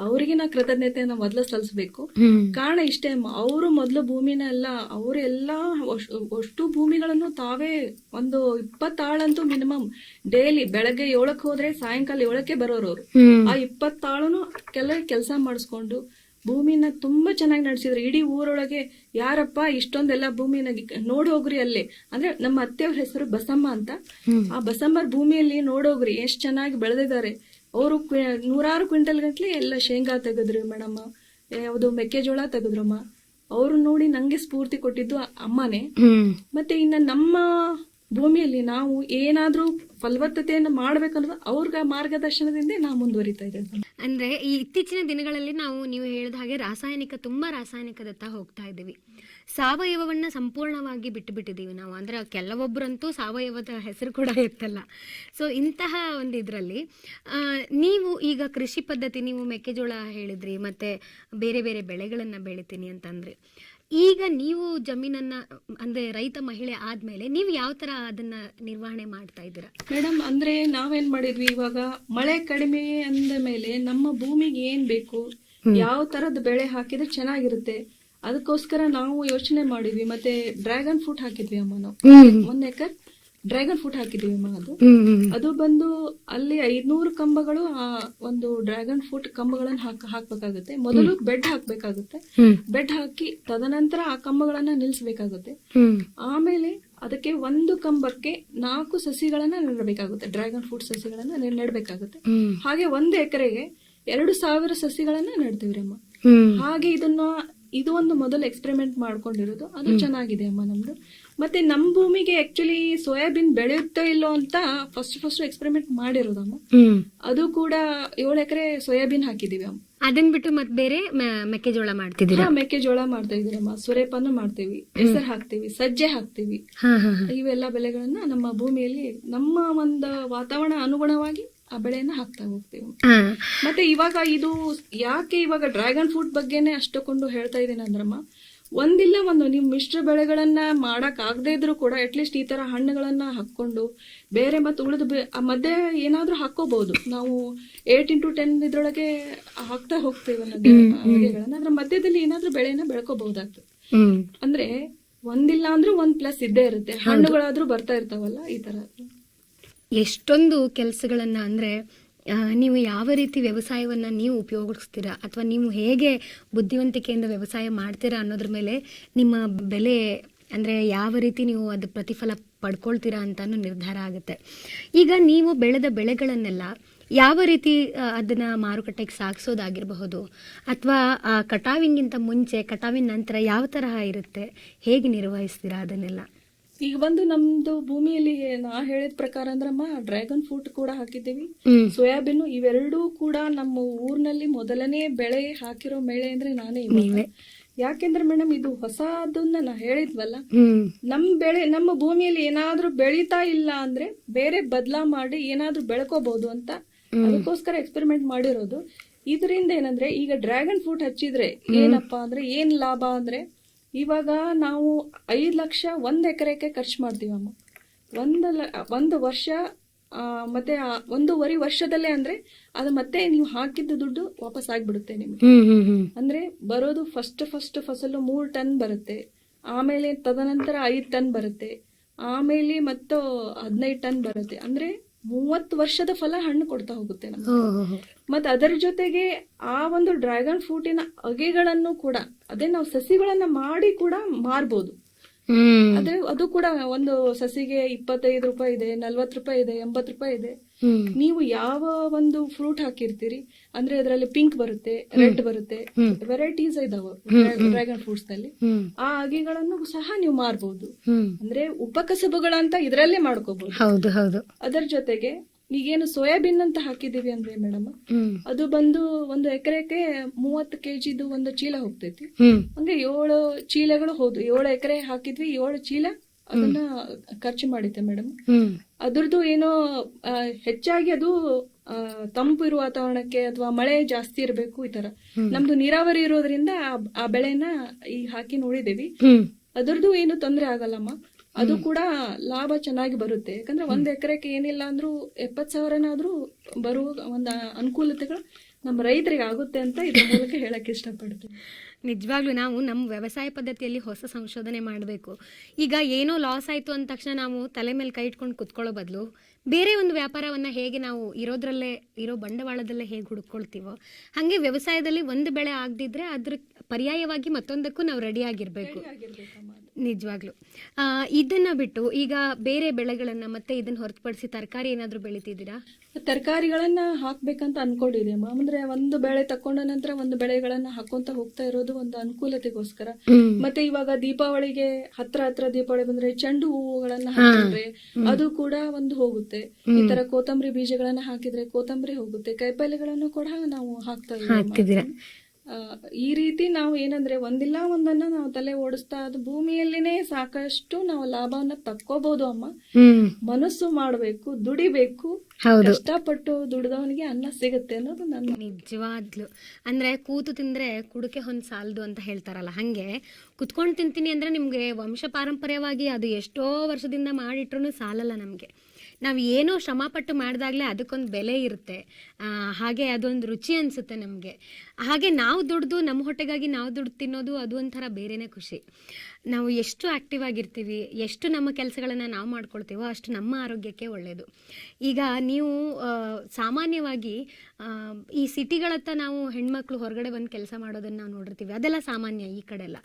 ಅವರಿಗೆ ನಾ ಕೃತಜ್ಞತೆಯನ್ನ ಮೊದಲು ಸಲ್ಲಿಸಬೇಕು. ಕಾರಣ ಇಷ್ಟೇ ಅಮ್ಮ ಅವರು ಮೊದಲು ಭೂಮಿನ ಎಲ್ಲ ಅವರೆಲ್ಲ ಅಷ್ಟು ಭೂಮಿಗಳನ್ನು ತಾವೇ ಒಂದು ಇಪ್ಪತ್ತಾಳಂತೂ ಮಿನಿಮಮ್ ಡೈಲಿ ಬೆಳಗ್ಗೆ ಏಳಕ್ಕೆ ಹೋದ್ರೆ ಸಾಯಂಕಾಲ ಏಳಕ್ಕೆ ಬರೋರು ಅವರು ಆ ಇಪ್ಪತ್ತಾಳನು ಕೆಲ ಕೆಲಸ ಮಾಡಿಸ್ಕೊಂಡು ಭೂಮಿನ ತುಂಬಾ ಚೆನ್ನಾಗಿ ನಡೆಸಿದ್ರು. ಇಡೀ ಊರೊಳಗೆ ಯಾರಪ್ಪ ಇಷ್ಟೊಂದೆಲ್ಲ ಭೂಮಿನ ನೋಡೋಗ್ರಿ ಅಲ್ಲಿ. ಅಂದ್ರೆ ನಮ್ಮ ಅತ್ತೆಯವ್ರ ಹೆಸರು ಬಸಮ್ಮ ಅಂತ. ಆ ಬಸಮ್ಮರ್ ಭೂಮಿಯಲ್ಲಿ ನೋಡೋಗ್ರಿ ಎಷ್ಟ್ ಚೆನ್ನಾಗಿ ಬೆಳೆದಿದ್ದಾರೆ. ಅವರು ನೂರಾರು ಕ್ವಿಂಟಲ್ ಗಂಟ್ಲೆ ಎಲ್ಲ ಶೇಂಗಾ ತೆಗೆದ್ರಿ ಮೇಡಮ್ಮ. ಯಾವುದು ಮೆಕ್ಕೆಜೋಳ ತೆಗೆದ್ರಮ್ಮ. ಅವ್ರು ನೋಡಿ ನಂಗೆ ಸ್ಫೂರ್ತಿ ಕೊಟ್ಟಿದ್ದು ಅಮ್ಮನೇ. ಮತ್ತೆ ಇನ್ನ ನಮ್ಮ ಭೂಮಿಯಲ್ಲಿ ನಾವು ಏನಾದ್ರೂ ಫಲವತ್ತತೆಯನ್ನು ಮಾಡ್ಬೇಕನ್ನೋದು ಅವ್ರ ಮಾರ್ಗದರ್ಶನದಿಂದ ನಾವು ಮುಂದುವರಿತಾ ಇದ್ದೇವೆ. ಅಂದ್ರೆ ಈ ಇತ್ತೀಚಿನ ದಿನಗಳಲ್ಲಿ ನಾವು ನೀವು ಹೇಳಿದ ಹಾಗೆ ರಾಸಾಯನಿಕ, ತುಂಬಾ ರಾಸಾಯನಿಕದತ್ತ ಹೋಗ್ತಾ ಇದ್ದೀವಿ. ಸಾವಯವವನ್ನ ಸಂಪೂರ್ಣವಾಗಿ ಬಿಟ್ಟು ಬಿಟ್ಟಿದ್ದೀವಿ ನಾವು. ಅಂದ್ರೆ ಕೆಲವೊಬ್ಬರಂತೂ ಸಾವಯವದ ಹೆಸರು ಕೂಡ ಇರ್ತಲ್ಲ ಸೊ ಇಂತಹ ಒಂದು ಇದರಲ್ಲಿ ನೀವು ಈಗ ಕೃಷಿ ಪದ್ಧತಿ, ನೀವು ಮೆಕ್ಕೆಜೋಳ ಹೇಳಿದ್ರಿ, ಮತ್ತೆ ಬೇರೆ ಬೇರೆ ಬೆಳೆಗಳನ್ನ ಬೆಳಿತೀನಿ ಅಂತಂದ್ರಿ ಈಗ ನೀವು ಜಮೀನನ್ನ ಅಂದ್ರೆ ರೈತ ಮಹಿಳೆ ಆದ್ಮೇಲೆ ನೀವು ಯಾವ ತರ ಅದನ್ನ ನಿರ್ವಹಣೆ ಮಾಡ್ತಾ ಇದ್ದೀರಾ? ಮೇಡಮ್ ಅಂದ್ರೆ ನಾವೇನ್ ಮಾಡಿದ್ವಿ ಇವಾಗ ಮಳೆ ಕಡಿಮೆ ಅಂದ ಮೇಲೆ ನಮ್ಮ ಭೂಮಿಗೆ ಏನ್ ಬೇಕು ಯಾವ ತರದ ಬೆಳೆ ಹಾಕಿದ್ರೆ ಚೆನ್ನಾಗಿರುತ್ತೆ ಅದಕ್ಕೋಸ್ಕರ ನಾವು ಯೋಚನೆ ಮಾಡಿದ್ವಿ. ಮತ್ತೆ ಡ್ರ್ಯಾಗನ್ ಫ್ರೂಟ್ ಹಾಕಿದ್ವಿ ಅಮ್ಮ ನಾವು. ಒಂದ್ ಎಕರ್? ಡ್ರ್ಯಾಗನ್ ಫ್ರೂಟ್ ಹಾಕಿದ್ದೀವಿ ಅಮ್ಮ ಅದು. ಅದು ಬಂದು ಅಲ್ಲಿ ಐದ್ನೂರು ಕಂಬಗಳು ಆ ಒಂದು ಡ್ರ್ಯಾಗನ್ ಫ್ರೂಟ್ ಕಂಬಗಳನ್ನ ಹಾಕಬೇಕಾಗುತ್ತೆ ಹಾಕ್ಬೇಕಾಗುತ್ತೆ. ಮೊದಲು ಬೆಡ್ ಹಾಕ್ಬೇಕಾಗುತ್ತೆ. ಬೆಡ್ ಹಾಕಿ ತದನಂತರ ಆ ಕಂಬಗಳನ್ನ ನಿಲ್ಸ್ಬೇಕಾಗುತ್ತೆ. ಆಮೇಲೆ ಅದಕ್ಕೆ ಒಂದು ಕಂಬಕ್ಕೆ ನಾಲ್ಕು ಸಸಿಗಳನ್ನ ನೆಡಬೇಕಾಗುತ್ತೆ. ಡ್ರ್ಯಾಗನ್ ಫ್ರೂಟ್ ಸಸಿಗಳನ್ನ ನೆಡಬೇಕಾಗುತ್ತೆ. ಹಾಗೆ ಒಂದು ಎಕರೆಗೆ ಎರಡು ಸಾವಿರ ಸಸಿಗಳನ್ನ ನೆಡ್ತೀವಿ ಅಮ್ಮ. ಹಾಗೆ ಇದನ್ನ ಇದು ಒಂದು ಮೊದಲು ಎಕ್ಸ್ಪೆರಿಮೆಂಟ್ ಮಾಡ್ಕೊಂಡಿರೋದು. ಅದು ಚೆನ್ನಾಗಿದೆ ಅಮ್ಮ ನಮ್ದು. ಮತ್ತೆ ನಮ್ಮ ಭೂಮಿಗೆ ಆಕ್ಚುಲಿ ಸೋಯಾಬೀನ್ ಬೆಳೆಯುತ್ತೋ ಇಲ್ಲೋ ಅಂತ ಫಸ್ಟ್ ಫಸ್ಟ್ ಎಕ್ಸ್ಪೆರಿಮೆಂಟ್ ಮಾಡಿರೋದಮ್ಮ. ಅದು ಕೂಡ ಏಳು ಎಕರೆ ಸೋಯಾಬೀನ್ ಹಾಕಿದೀವಿ ಅಮ್ಮ. ಅದನ್ನ ಬಿಟ್ಟು ಮತ್ತೆ ಬೇರೆ ಮೆಕ್ಕೆಜೋಳ ಮಾಡ್ತಿದ್ದೀರಾ? ಮೆಕ್ಕೆಜೋಳ ಮಾಡ್ತಾ ಇದೀರಮ್ಮ ಸುರೇಪನ್ನು ಮಾಡ್ತೀವಿ. ಹೆಸರು ಹಾಕ್ತಿವಿ. ಸಜ್ಜೆ ಹಾಕ್ತಿವಿ. ಇವೆಲ್ಲ ಬೆಳೆಗಳನ್ನ ನಮ್ಮ ಭೂಮಿಯಲ್ಲಿ ನಮ್ಮ ಒಂದು ವಾತಾವರಣ ಅನುಗುಣವಾಗಿ ಆ ಬೆಳೆಯನ್ನ ಹಾಕ್ತಾ ಹೋಗ್ತೀವಿ. ಮತ್ತೆ ಇವಾಗ ಇದು ಯಾಕೆ ಇವಾಗ ಡ್ರ್ಯಾಗನ್ ಫ್ರೂಟ್ ಬಗ್ಗೆನೆ ಅಷ್ಟಕೊಂಡು ಹೇಳ್ತಾ ಇದ್ದೀನಿ ಅಂದ್ರಮ್ಮ. ಒಂದಿಲ್ಲ ಒಂದು ನೀವು ಮಿಶ್ರ ಬೆಳೆಗಳನ್ನ ಮಾಡಕ್ ಆಗದೆ ಇದ್ರು ಕೂಡ ಅಟ್ಲೀಸ್ಟ್ ಈ ತರ ಹಣ್ಣುಗಳನ್ನ ಹಾಕೊಂಡು ಬೇರೆ ಮತ್ತೆ ಉಳಿದ ಮಧ್ಯೆ ಏನಾದ್ರೂ ಹಾಕೋಬಹುದು ನಾವು ಏಟ್ ಇಂಟು ಟೆನ್ ಇದ್ರೊಳಗೆ ಹಾಕ್ತಾ ಹೋಗ್ತೇವೆ ಅಡುಗೆಗಳನ್ನ. ಅದ್ರ ಮಧ್ಯದಲ್ಲಿ ಏನಾದ್ರೂ ಬೆಳೆನ ಬೆಳ್ಕೋಬಹುದಾಗ್ತದೆ. ಅಂದ್ರೆ ಒಂದಿಲ್ಲ ಅಂದ್ರೆ ಒಂದ್ ಪ್ಲಸ್ ಇದ್ದೇ ಇರುತ್ತೆ. ಹಣ್ಣುಗಳಾದ್ರೂ ಬರ್ತಾ ಇರ್ತಾವಲ್ಲ ಈ ತರ. ಎಷ್ಟೊಂದು ಕೆಲಸಗಳನ್ನ ಅಂದ್ರೆ ನೀವು ಯಾವ ರೀತಿ ವ್ಯವಸಾಯವನ್ನು ನೀವು ಉಪಯೋಗಿಸ್ತೀರಾ? ಅಥವಾ ನೀವು ಹೇಗೆ ಬುದ್ಧಿವಂತಿಕೆಯಿಂದ ವ್ಯವಸಾಯ ಮಾಡ್ತೀರಾ ಅನ್ನೋದ್ರ ಮೇಲೆ ನಿಮ್ಮ ಬೆಲೆ ಅಂದರೆ ಯಾವ ರೀತಿ ನೀವು ಅದು ಪ್ರತಿಫಲ ಪಡ್ಕೊಳ್ತೀರಾ ಅಂತಾನು ನಿರ್ಧಾರ ಆಗುತ್ತೆ. ಈಗ ನೀವು ಬೆಳೆದ ಬೆಳೆಗಳನ್ನೆಲ್ಲ ಯಾವ ರೀತಿ ಅದನ್ನು ಮಾರುಕಟ್ಟೆಗೆ ಸಾಗಿಸೋದಾಗಿರಬಹುದು? ಅಥವಾ ಕಟಾವಿಂಗಿಂತ ಮುಂಚೆ, ಕಟಾವಿನ ನಂತರ ಯಾವ ತರಹ ಇರುತ್ತೆ? ಹೇಗೆ ನಿರ್ವಹಿಸ್ತೀರಾ ಅದನ್ನೆಲ್ಲ? ಈಗ ಬಂದು ನಮ್ದು ಭೂಮಿಯಲ್ಲಿ ನಾ ಹೇಳಿದ ಪ್ರಕಾರ ಅಂದ್ರಮ್ಮ ಡ್ರ್ಯಾಗನ್ ಫ್ರೂಟ್ ಕೂಡ ಹಾಕಿದ್ದೀವಿ. ಸೋಯಾಬೀನ್ ಇವೆರಡೂ ಕೂಡ ನಮ್ಮ ಊರಿನಲ್ಲಿ ಮೊದಲನೇ ಬೆಳೆ ಹಾಕಿರೋ ಮೇಳೆ ಅಂದ್ರೆ ನಾನೇ ಇವಾಗ. ಯಾಕೆಂದ್ರೆ ಮೇಡಮ್ ಇದು ಹೊಸದನ್ನ ನಾ ಹೇಳಿದ್ವಲ್ಲ? ನಮ್ ಬೆಳೆ ನಮ್ಮ ಭೂಮಿಯಲ್ಲಿ ಏನಾದ್ರೂ ಬೆಳೀತಾ ಇಲ್ಲ ಅಂದ್ರೆ ಬೇರೆ ಬದಲಾ ಮಾಡಿ ಏನಾದ್ರೂ ಬೆಳ್ಕೋಬಹುದು ಅಂತ ಅದಕ್ಕೋಸ್ಕರ ಎಕ್ಸ್ಪೆರಿಮೆಂಟ್ ಮಾಡಿರೋದು. ಇದರಿಂದ ಏನಂದ್ರೆ ಈಗ ಡ್ರ್ಯಾಗನ್ ಫ್ರೂಟ್ ಹಚ್ಚಿದ್ರೆ ಏನಪ್ಪಾ ಅಂದ್ರೆ ಏನ್ ಲಾಭ ಅಂದ್ರೆ ಇವಾಗ ನಾವು ಐದು ಲಕ್ಷ ಒಂದು ಎಕರೆಗೆ ಖರ್ಚು ಮಾಡ್ತೀವಮ್ಮ ಒಂದು ಲ- ಒಂದು ವರ್ಷ ಮತ್ತೆ ಒಂದೂವರೆ ವರ್ಷದಲ್ಲೇ ಅಂದ್ರೆ ಅದು ಮತ್ತೆ ನೀವು ಹಾಕಿದ್ದ ದುಡ್ಡು ವಾಪಸ್ ಆಗ್ಬಿಡುತ್ತೆ ನಿಮ್ಗೆ. ಅಂದ್ರೆ ಬರೋದು ಫಸ್ಟ್ ಫಸ್ಟ್ ಫಸಲು ಮೂರು ಟನ್ ಬರುತ್ತೆ. ಆಮೇಲೆ ತದನಂತರ ಐದು ಟನ್ ಬರುತ್ತೆ. ಆಮೇಲೆ ಮತ್ತು ಹದಿನೈದು ಟನ್ ಬರುತ್ತೆ. ಅಂದ್ರೆ ಮೂವತ್ತು ವರ್ಷದ ಫಲ ಹಣ್ಣು ಕೊಡ್ತಾ ಹೋಗುತ್ತೆ ನಮ್ಗೆ. ಮತ್ತೆ ಅದರ ಜೊತೆಗೆ ಆ ಒಂದು ಡ್ರ್ಯಾಗನ್ ಫ್ರೂಟಿನ ಅಗೆಗಳನ್ನು ಕೂಡ ಅದೇ ನಾವು ಸಸಿಗಳನ್ನ ಮಾಡಿ ಕೂಡ ಮಾರ್ಬೋದು. ಅದೇ ಅದು ಕೂಡ ಒಂದು ಸಸಿಗೆ ಇಪ್ಪತ್ತೈದು ರೂಪಾಯಿ ಇದೆ ನಲ್ವತ್ತು ರೂಪಾಯಿ ಇದೆ ಎಂಬತ್ತು ರೂಪಾಯಿ ಇದೆ. ನೀವು ಯಾವ ಒಂದು ಫ್ರೂಟ್ ಹಾಕಿರ್ತೀರಿ? ಅಂದ್ರೆ ಅದರಲ್ಲಿ ಪಿಂಕ್ ಬರುತ್ತೆ ರೆಡ್ ಬರುತ್ತೆ. ವೆರೈಟೀಸ್ ಇದಾವೆ ಡ್ರ್ಯಾಗನ್ ಫ್ರೂಟ್ಸ್ ಅಲ್ಲಿ ಆ ಅಗಿಗಳನ್ನು ಸಹ ನೀವು ಮಾರ್ಬಹುದು ಹ್ಮ್. ಅಂದ್ರೆ ಉಪಕಸಬುಗಳಂತ ಇದರಲ್ಲೇ ಮಾಡ್ಕೋಬಹುದು ಹೌದು ಹೌದು. ಅದರ ಜೊತೆಗೆ ಈಗೇನು ಸೋಯಾಬೀನ್ ಅಂತ ಹಾಕಿದೀವಿ ಅಂದ್ರೆ ಮೇಡಮ್ ಅದು ಬಂದು ಒಂದು ಎಕರೆಗೆ ಮೂವತ್ತು ಕೆಜಿದು ಒಂದು ಚೀಲ ಹೋಗ್ತೈತಿ. ಅಂದ್ರೆ ಏಳು ಚೀಲಗಳು ಹೌದು ಏಳು ಎಕರೆ ಹಾಕಿದ್ವಿ ಏಳು ಚೀಲ ಅದನ್ನ ಖರ್ಚು ಮಾಡಿದ್ದೆ ಮೇಡಮ್. ಅದ್ರದ್ದು ಏನೋ ಹೆಚ್ಚಾಗಿ ಅದು ತಂಪು ಇರುವ ವಾತಾವರಣಕ್ಕೆ ಅಥವಾ ಮಳೆ ಜಾಸ್ತಿ ಇರಬೇಕು ಈ ತರ. ನಮ್ದು ನೀರಾವರಿ ಇರೋದ್ರಿಂದ ಆ- ಬೆಳೆನ ಈ ಹಾಕಿ ನೋಡಿದೀವಿ ಅದರದ್ದು ಅದ್ರದ್ದು ಏನು ತೊಂದರೆ ಆಗಲ್ಲಮ್ಮ. ಅದು ಕೂಡ ಲಾಭ ಚೆನ್ನಾಗಿ ಬರುತ್ತೆ. ಯಾಕಂದ್ರೆ ಒಂದ್ ಎಕರೆಗೆ ಏನಿಲ್ಲ ಅಂದ್ರು ಎಪ್ಪತ್ ಸಾವಿರನಾದ್ರೂ ಬರುವ ಒಂದ್ ಅನುಕೂಲತೆಗಳು ನಮ್ಮ ರೈತರಿಗೆ ಆಗುತ್ತೆ ಅಂತ ಇದ್ರ ಮೂಲಕ ಹೇಳಕ್ ಇಷ್ಟಪಡ್ತೀನಿ. ನಿಜವಾಗ್ಲೂ ನಾವು ನಮ್ಮ ವ್ಯವಸಾಯ ಪದ್ಧತಿಯಲ್ಲಿ ಹೊಸ ಸಂಶೋಧನೆ ಮಾಡಬೇಕು. ಈಗ ಏನೋ ಲಾಸ್ ಆಯಿತು ಅಂದ ತಕ್ಷಣ ನಾವು ತಲೆ ಮೇಲೆ ಕೈ ಇಟ್ಕೊಂಡು ಕುತ್ಕೊಳ್ಳೋ ಬದಲು ಬೇರೆ ಒಂದು ವ್ಯಾಪಾರವನ್ನು ಹೇಗೆ ನಾವು ಇರೋದ್ರಲ್ಲೇ, ಇರೋ ಬಂಡವಾಳದಲ್ಲೇ ಹೇಗೆ ಹುಡುಕೊಳ್ತೀವೋ, ಹಾಗೆ ವ್ಯವಸಾಯದಲ್ಲಿ ಒಂದು ಬೆಳೆ ಆಗದಿದ್ರೆ ಅದ್ರ ಪರ್ಯಾಯವಾಗಿ ಮತ್ತೊಂದಕ್ಕೂ ನಾವು ರೆಡಿ ಆಗಿರಬೇಕು. ನಿಜವಾಗ್ಲೂ. ಇದನ್ನ ಬಿಟ್ಟು ಈಗ ಬೇರೆ ಬೆಳೆಗಳನ್ನ ಮತ್ತೆ ಇದನ್ನ ಹೊರತುಪಡಿಸಿ ತರಕಾರಿ ಏನಾದರೂ ಬೆಳಿತಿದ್ದೀರಾ? ತರಕಾರಿಗಳನ್ನ ಹಾಕ್ಬೇಕಂತ ಅನ್ಕೊಂಡಿದೆ ಅಮ್ಮ. ಅಂದ್ರೆ ಒಂದು ಬೆಳೆ ತಕೊಂಡ ನಂತರ ಒಂದು ಬೆಳೆಗಳನ್ನ ಹಾಕೊಂತ ಹೋಗ್ತಾ ಇರೋದು ಒಂದು ಅನುಕೂಲತೆಗೋಸ್ಕರ. ಮತ್ತೆ ಇವಾಗ ದೀಪಾವಳಿಗೆ ಹತ್ರ ಹತ್ರ ದೀಪಾವಳಿ ಬಂದ್ರೆ ಚೆಂಡು ಹೂವುಗಳನ್ನ ಹಾಕಿದ್ರೆ ಅದು ಕೂಡ ಒಂದು ಹೋಗುತ್ತೆ. ಈ ತರ ಕೊತ್ತಂಬರಿ ಬೀಜಗಳನ್ನ ಹಾಕಿದ್ರೆ ಕೊತ್ತಂಬರಿ ಹೋಗುತ್ತೆ. ಕಾಯಿಪಲ್ಯಗಳನ್ನು ಕೂಡ ನಾವು ಹಾಕ್ತಾ ಇದ್ದೀವಿ ಈ ರೀತಿ ನಾವು ಏನಂದ್ರೆ ಒಂದಿಲ್ಲ ಒಂದನ್ನ ನಾವು ತಲೆ ಓಡಿಸ್ತಾ ಅದು ಭೂಮಿಯಲ್ಲಿನೇ ಸಾಕಷ್ಟು ನಾವು ಲಾಭವನ್ನ ತಕ್ಕೋಬಹುದು ಅಮ್ಮ. ಮನಸ್ಸು ಮಾಡಬೇಕು ದುಡಿಬೇಕು ಕಷ್ಟಪಟ್ಟು ದುಡಿದವನಿಗೆ ಅನ್ನ ಸಿಗುತ್ತೆ ಅನ್ನೋದು ನನ್ನ ನಿಜವಾದ್ಲು ಅಂದ್ರೆ ಕೂತು ತಿಂದ್ರೆ ಕುಡಿಕೆ ಹೊಂದ್ ಸಾಲದು ಅಂತ ಹೇಳ್ತಾರಲ್ಲ ಹಂಗೆ. ಕುತ್ಕೊಂಡು ತಿಂತೀನಿ ಅಂದ್ರೆ ನಿಮ್ಗೆ ವಂಶ ಪಾರಂಪರ್ಯವಾಗಿ ಅದು ಎಷ್ಟೋ ವರ್ಷದಿಂದ ಮಾಡಿಟ್ರು ಸಾಲಲ್ಲ ನಮಗೆ. ನಾವು ಏನೋ ಶ್ರಮಪಟ್ಟು ಮಾಡಿದಾಗಲೇ ಅದಕ್ಕೊಂದು ಬೆಲೆ ಇರುತ್ತೆ. ಹಾಗೆ ಅದೊಂದು ರುಚಿ ಅನಿಸುತ್ತೆ ನಮಗೆ. ಹಾಗೆ ನಾವು ದುಡ್ದು ನಮ್ಮ ಹೊಟ್ಟೆಗಾಗಿ ನಾವು ದುಡ್ದು ತಿನ್ನೋದು ಅದು ಒಂಥರ ಬೇರೆಯೇ ಖುಷಿ. ನಾವು ಎಷ್ಟು ಆ್ಯಕ್ಟಿವ್ ಆಗಿರ್ತೀವಿ, ಎಷ್ಟು ನಮ್ಮ ಕೆಲಸಗಳನ್ನು ನಾವು ಮಾಡ್ಕೊಳ್ತೀವೋ ಅಷ್ಟು ನಮ್ಮ ಆರೋಗ್ಯಕ್ಕೆ ಒಳ್ಳೆಯದು ಈಗ ನೀವು ಸಾಮಾನ್ಯವಾಗಿ ಈ ಸಿಟಿಗಳತ್ತ ನಾವು ಹೆಣ್ಮಕ್ಳು ಹೊರಗಡೆ ಬಂದು ಕೆಲಸ ಮಾಡೋದನ್ನ ನಾವು ನೋಡಿರ್ತೀವಿ. ಅದೆಲ್ಲ ಸಾಮಾನ್ಯ ಈ ಕಡೆ ಎಲ್ಲ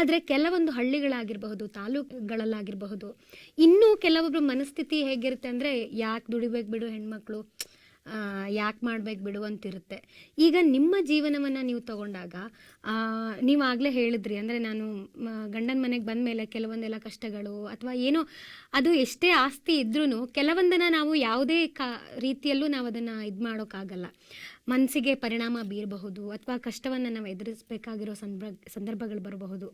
ಆದರೆ ಕೆಲವೊಂದು ಹಳ್ಳಿಗಳಾಗಿರಬಹುದು, ತಾಲೂಕುಗಳಲ್ಲಾಗಿರಬಹುದು, ಇನ್ನೂ ಕೆಲವೊಬ್ಬರ ಮನಸ್ಥಿತಿ ಹೇಗಿರುತ್ತೆ ಅಂದರೆ, ಯಾಕೆ ದುಡಿಬೇಕು ಬಿಡು ಹೆಣ್ಮಕ್ಳು? ಯಾಕೆ ಮಾಡ್ಬೇಕು ಬಿಡು ಅಂತಿರುತ್ತೆ. ಈಗ ನಿಮ್ಮ ಜೀವನವನ್ನು ನೀವು ತಗೊಂಡಾಗ ನೀವು ಆಗಲೇ ಹೇಳಿದ್ರಿ, ಅಂದರೆ ನಾನು ಗಂಡನ ಮನೆಗೆ ಬಂದ ಮೇಲೆ ಕೆಲವೊಂದೆಲ್ಲ ಕಷ್ಟಗಳು, ಅಥವಾ ಏನೋ, ಅದು ಎಷ್ಟೇ ಆಸ್ತಿ ಇದ್ರೂ ಕೆಲವೊಂದನ್ನು ನಾವು ಯಾವುದೇ ಕಾ, ರೀತಿಯಲ್ಲೂ ನಾವು ಅದನ್ನು ಇದು ಮಾಡೋಕ್ಕಾಗಲ್ಲ ಮನಸ್ಸಿಗೆ ಪರಿಣಾಮ ಬೀರಬಹುದು, ಅಥವಾ ಕಷ್ಟವನ್ನು ನಾವು ಎದುರಿಸಬೇಕಾಗಿರೋ ಸಂದರ್ಭ ಸಂದರ್ಭಗಳು ಬರಬಹುದು.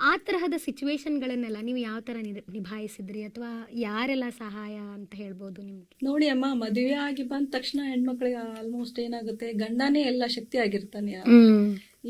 ಆ ತರಹದ ಸಿಚುವೇಶನ್ಗಳನ್ನೆಲ್ಲ ನೀವು ಯಾವ ತರ ನಿಭಾಯಿಸಿದ್ರಿ ಅಥವಾ ಯಾರೆಲ್ಲ ಸಹಾಯ ಅಂತ ಹೇಳ್ಬೋದು ನಿಮ್ಗೆ? ನೋಡಿ ಅಮ್ಮ ಮದುವೆ ಆಗಿ ಬಂದ ತಕ್ಷಣ ಹೆಣ್ಮಕ್ಳಿಗೆ ಆಲ್ಮೋಸ್ಟ್ ಏನಾಗುತ್ತೆ ಗಂಡನೇ ಎಲ್ಲ ಶಕ್ತಿ ಆಗಿರ್ತಾನೆ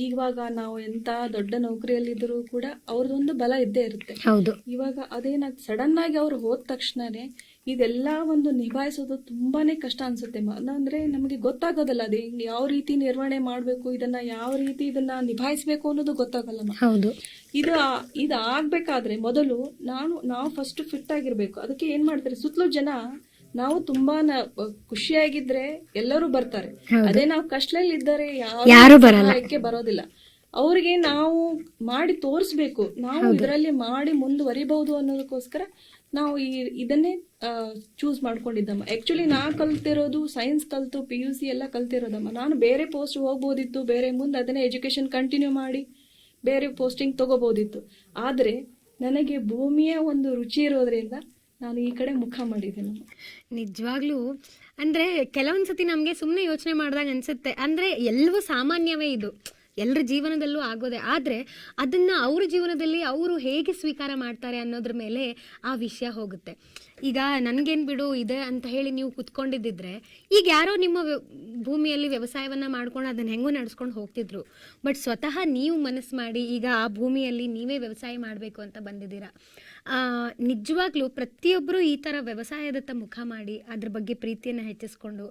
ಇವಾಗ ನಾವು ಎಂತ ದೊಡ್ಡ ನೌಕರಿಯಲ್ಲಿದ್ದರೂ ಕೂಡ ಅವ್ರದೊಂದು ಬಲ ಇದ್ದೇ ಇರುತ್ತೆ. ಹೌದು. ಇವಾಗ ಅದೇನ ಸಡನ್ ಆಗಿ ಅವ್ರು ಹೋದ ತಕ್ಷಣನೇ ಇದೆಲ್ಲ ಒಂದು ನಿಭಾಯಿಸೋದು ತುಂಬಾನೇ ಕಷ್ಟ ಅನ್ಸುತ್ತೆ. ಅಂದ್ರೆ ನಮಗೆ ಗೊತ್ತಾಗೋದಲ್ಲ ಅದೇ ಯಾವ ರೀತಿ ನಿರ್ವಹಣೆ ಮಾಡ್ಬೇಕು ಇದನ್ನ ಯಾವ ರೀತಿ ಇದನ್ನ ನಿಭಾಯಿಸಬೇಕು ಅನ್ನೋದು ಗೊತ್ತಾಗಲ್ಲ ಹೌದು. ಇದು ಇದು ಆಗಬೇಕಾದ್ರೆ ಮೊದಲು ನಾನು ನಾವು ಫಸ್ಟ್ ಫಿಟ್ ಆಗಿರಬೇಕು. ಅದಕ್ಕೆ ಏನು ಮಾಡ್ತಾರೆ? ಸುತ್ತಲೂ ಜನ ನಾವು ತುಂಬಾ ಖುಷಿಯಾಗಿದ್ರೆ ಎಲ್ಲರೂ ಬರ್ತಾರೆ. ಅದೇ ನಾವು ಕಷ್ಟದಲ್ಲಿ ಇದ್ದಾರೆ ಯಾರು ಬರೋದಿಲ್ಲ. ಅವ್ರಿಗೆ ನಾವು ಮಾಡಿ ತೋರಿಸ್ಬೇಕು. ನಾವು ಇದರಲ್ಲಿ ಮಾಡಿ ಮುಂದುವರಿಬಹುದು ಅನ್ನೋದಕ್ಕೋಸ್ಕರ ನಾವು ಈ ಇದನ್ನೇ ಚೂಸ್ ಮಾಡ್ಕೊಂಡಿದ್ದಮ್ಮ. ಆಕ್ಚುಲಿ ನಾ ಕಲ್ತಿರೋದು ಸೈನ್ಸ್ ಕಲ್ತು ಪಿ ಯು ಸಿ ಎಲ್ಲ ಕಲ್ತಿರೋದಮ್ಮ. ನಾನು ಬೇರೆ ಪೋಸ್ಟ್ ಹೋಗ್ಬೋದಿತ್ತು ಬೇರೆ ಮುಂದೆ ಅದನ್ನೇ ಎಜುಕೇಶನ್ ಕಂಟಿನ್ಯೂ ಮಾಡಿ. ಬೇರೆ ಪೋಸ್ಟಿಂಗ್ ತಗೋಬೋದಿತ್ತು. ಆದರೆ ನನಗೆ ಭೂಮಿಯ ಒಂದು ರುಚಿ ಇರೋದ್ರಿಂದ ನಾನು ಈ ಕಡೆ ಮುಖ ಮಾಡಿದ್ದೇನೆ. ನಿಜವಾಗ್ಲೂ. ಅಂದರೆ ಕೆಲವೊಂದು ಸತಿ ನಮಗೆ ಸುಮ್ಮನೆ ಯೋಚನೆ ಮಾಡಿದಾಗ ಅನಿಸುತ್ತೆ. ಅಂದರೆ ಎಲ್ಲವೂ ಸಾಮಾನ್ಯವೇ ಇದು. ಎಲ್ಲರ ಜೀವನದಲ್ಲೂ ಆಗೋದೆ. ಆದರೆ ಅದನ್ನು ಅವ್ರ ಜೀವನದಲ್ಲಿ ಅವರು ಹೇಗೆ ಸ್ವೀಕಾರ ಮಾಡ್ತಾರೆ ಅನ್ನೋದ್ರ ಮೇಲೆ ಆ ವಿಷಯ ಹೋಗುತ್ತೆ. ಈಗ ನನಗೇನು ಬಿಡು, ಇದೆ ಅಂತ ಹೇಳಿ ನೀವು ಕುತ್ಕೊಂಡಿದ್ದಿದ್ರೆ, ಈಗ ಯಾರೋ ನಿಮ್ಮ ಭೂಮಿಯಲ್ಲಿ ವ್ಯವಸಾಯವನ್ನು ಮಾಡ್ಕೊಂಡು ಅದನ್ನು ಹೆಂಗೋ ನಡೆಸ್ಕೊಂಡು ಹೋಗ್ತಿದ್ರು. ಬಟ್ ಸ್ವತಃ ನೀವು ಮನಸ್ಸು ಮಾಡಿ, ಈಗ ಆ ಭೂಮಿಯಲ್ಲಿ ನೀವೇ ವ್ಯವಸಾಯ ಮಾಡಬೇಕು ಅಂತ ಬಂದಿದ್ದೀರಾ? ನಿಜವಾಗ್ಲೂ ಪ್ರತಿಯೊಬ್ಬರು ಈ ಥರ ವ್ಯವಸಾಯದತ್ತ ಮುಖ ಮಾಡಿ ಅದ್ರ ಬಗ್ಗೆ ಪ್ರೀತಿಯನ್ನು ಹೆಚ್ಚಿಸ್ಕೊಂಡು,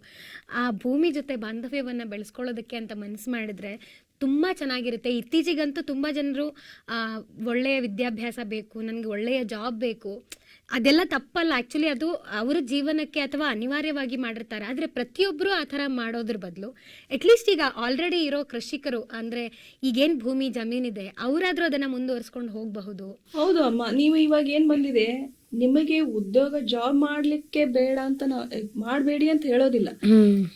ಆ ಭೂಮಿ ಜೊತೆ ಬಾಂಧವ್ಯವನ್ನು ಬೆಳೆಸ್ಕೊಳ್ಳೋದಕ್ಕೆ ಅಂತ ಮನಸ್ಸು ಮಾಡಿದ್ರೆ ತುಂಬ ಚೆನ್ನಾಗಿರುತ್ತೆ. ಇತ್ತೀಚೆಗಂತೂ ತುಂಬ ಜನರು ಒಳ್ಳೆಯ ವಿದ್ಯಾಭ್ಯಾಸ ಬೇಕು, ನನಗೆ ಒಳ್ಳೆಯ ಜಾಬ್ ಬೇಕು ಅದೆಲ್ಲ ತಪ್ಪಲ್ಲ. ಆಕ್ಚುಲಿ ಅದು ಅವರ ಜೀವನಕ್ಕೆ ಅಥವಾ ಅನಿವಾರ್ಯವಾಗಿ ಮಾಡಿರ್ತಾರೆ. ಆದರೆ ಪ್ರತಿಯೊಬ್ಬರು ಆ ಥರ ಮಾಡೋದ್ರ ಬದಲು ಅಟ್ಲೀಸ್ಟ್ ಈಗ ಆಲ್ರೆಡಿ ಇರೋ ಕೃಷಿಕರು ಅಂದರೆ ಈಗೇನು ಭೂಮಿ ಜಮೀನಿದೆ ಅವರಾದರೂ ಅದನ್ನು ಮುಂದುವರಿಸ್ಕೊಂಡು ಹೋಗಬಹುದು. ಹೌದು ಅಮ್ಮ. ನೀವು ಇವಾಗ ಏನು ಬಂದಿದೆ? ನಿಮಗೆ ಉದ್ಯೋಗ ಜಾಬ್ ಮಾಡ್ಲಿಕ್ಕೆ ಬೇಡ ಅಂತ ಮಾಡಬೇಡಿ ಅಂತ ಹೇಳೋದಿಲ್ಲ.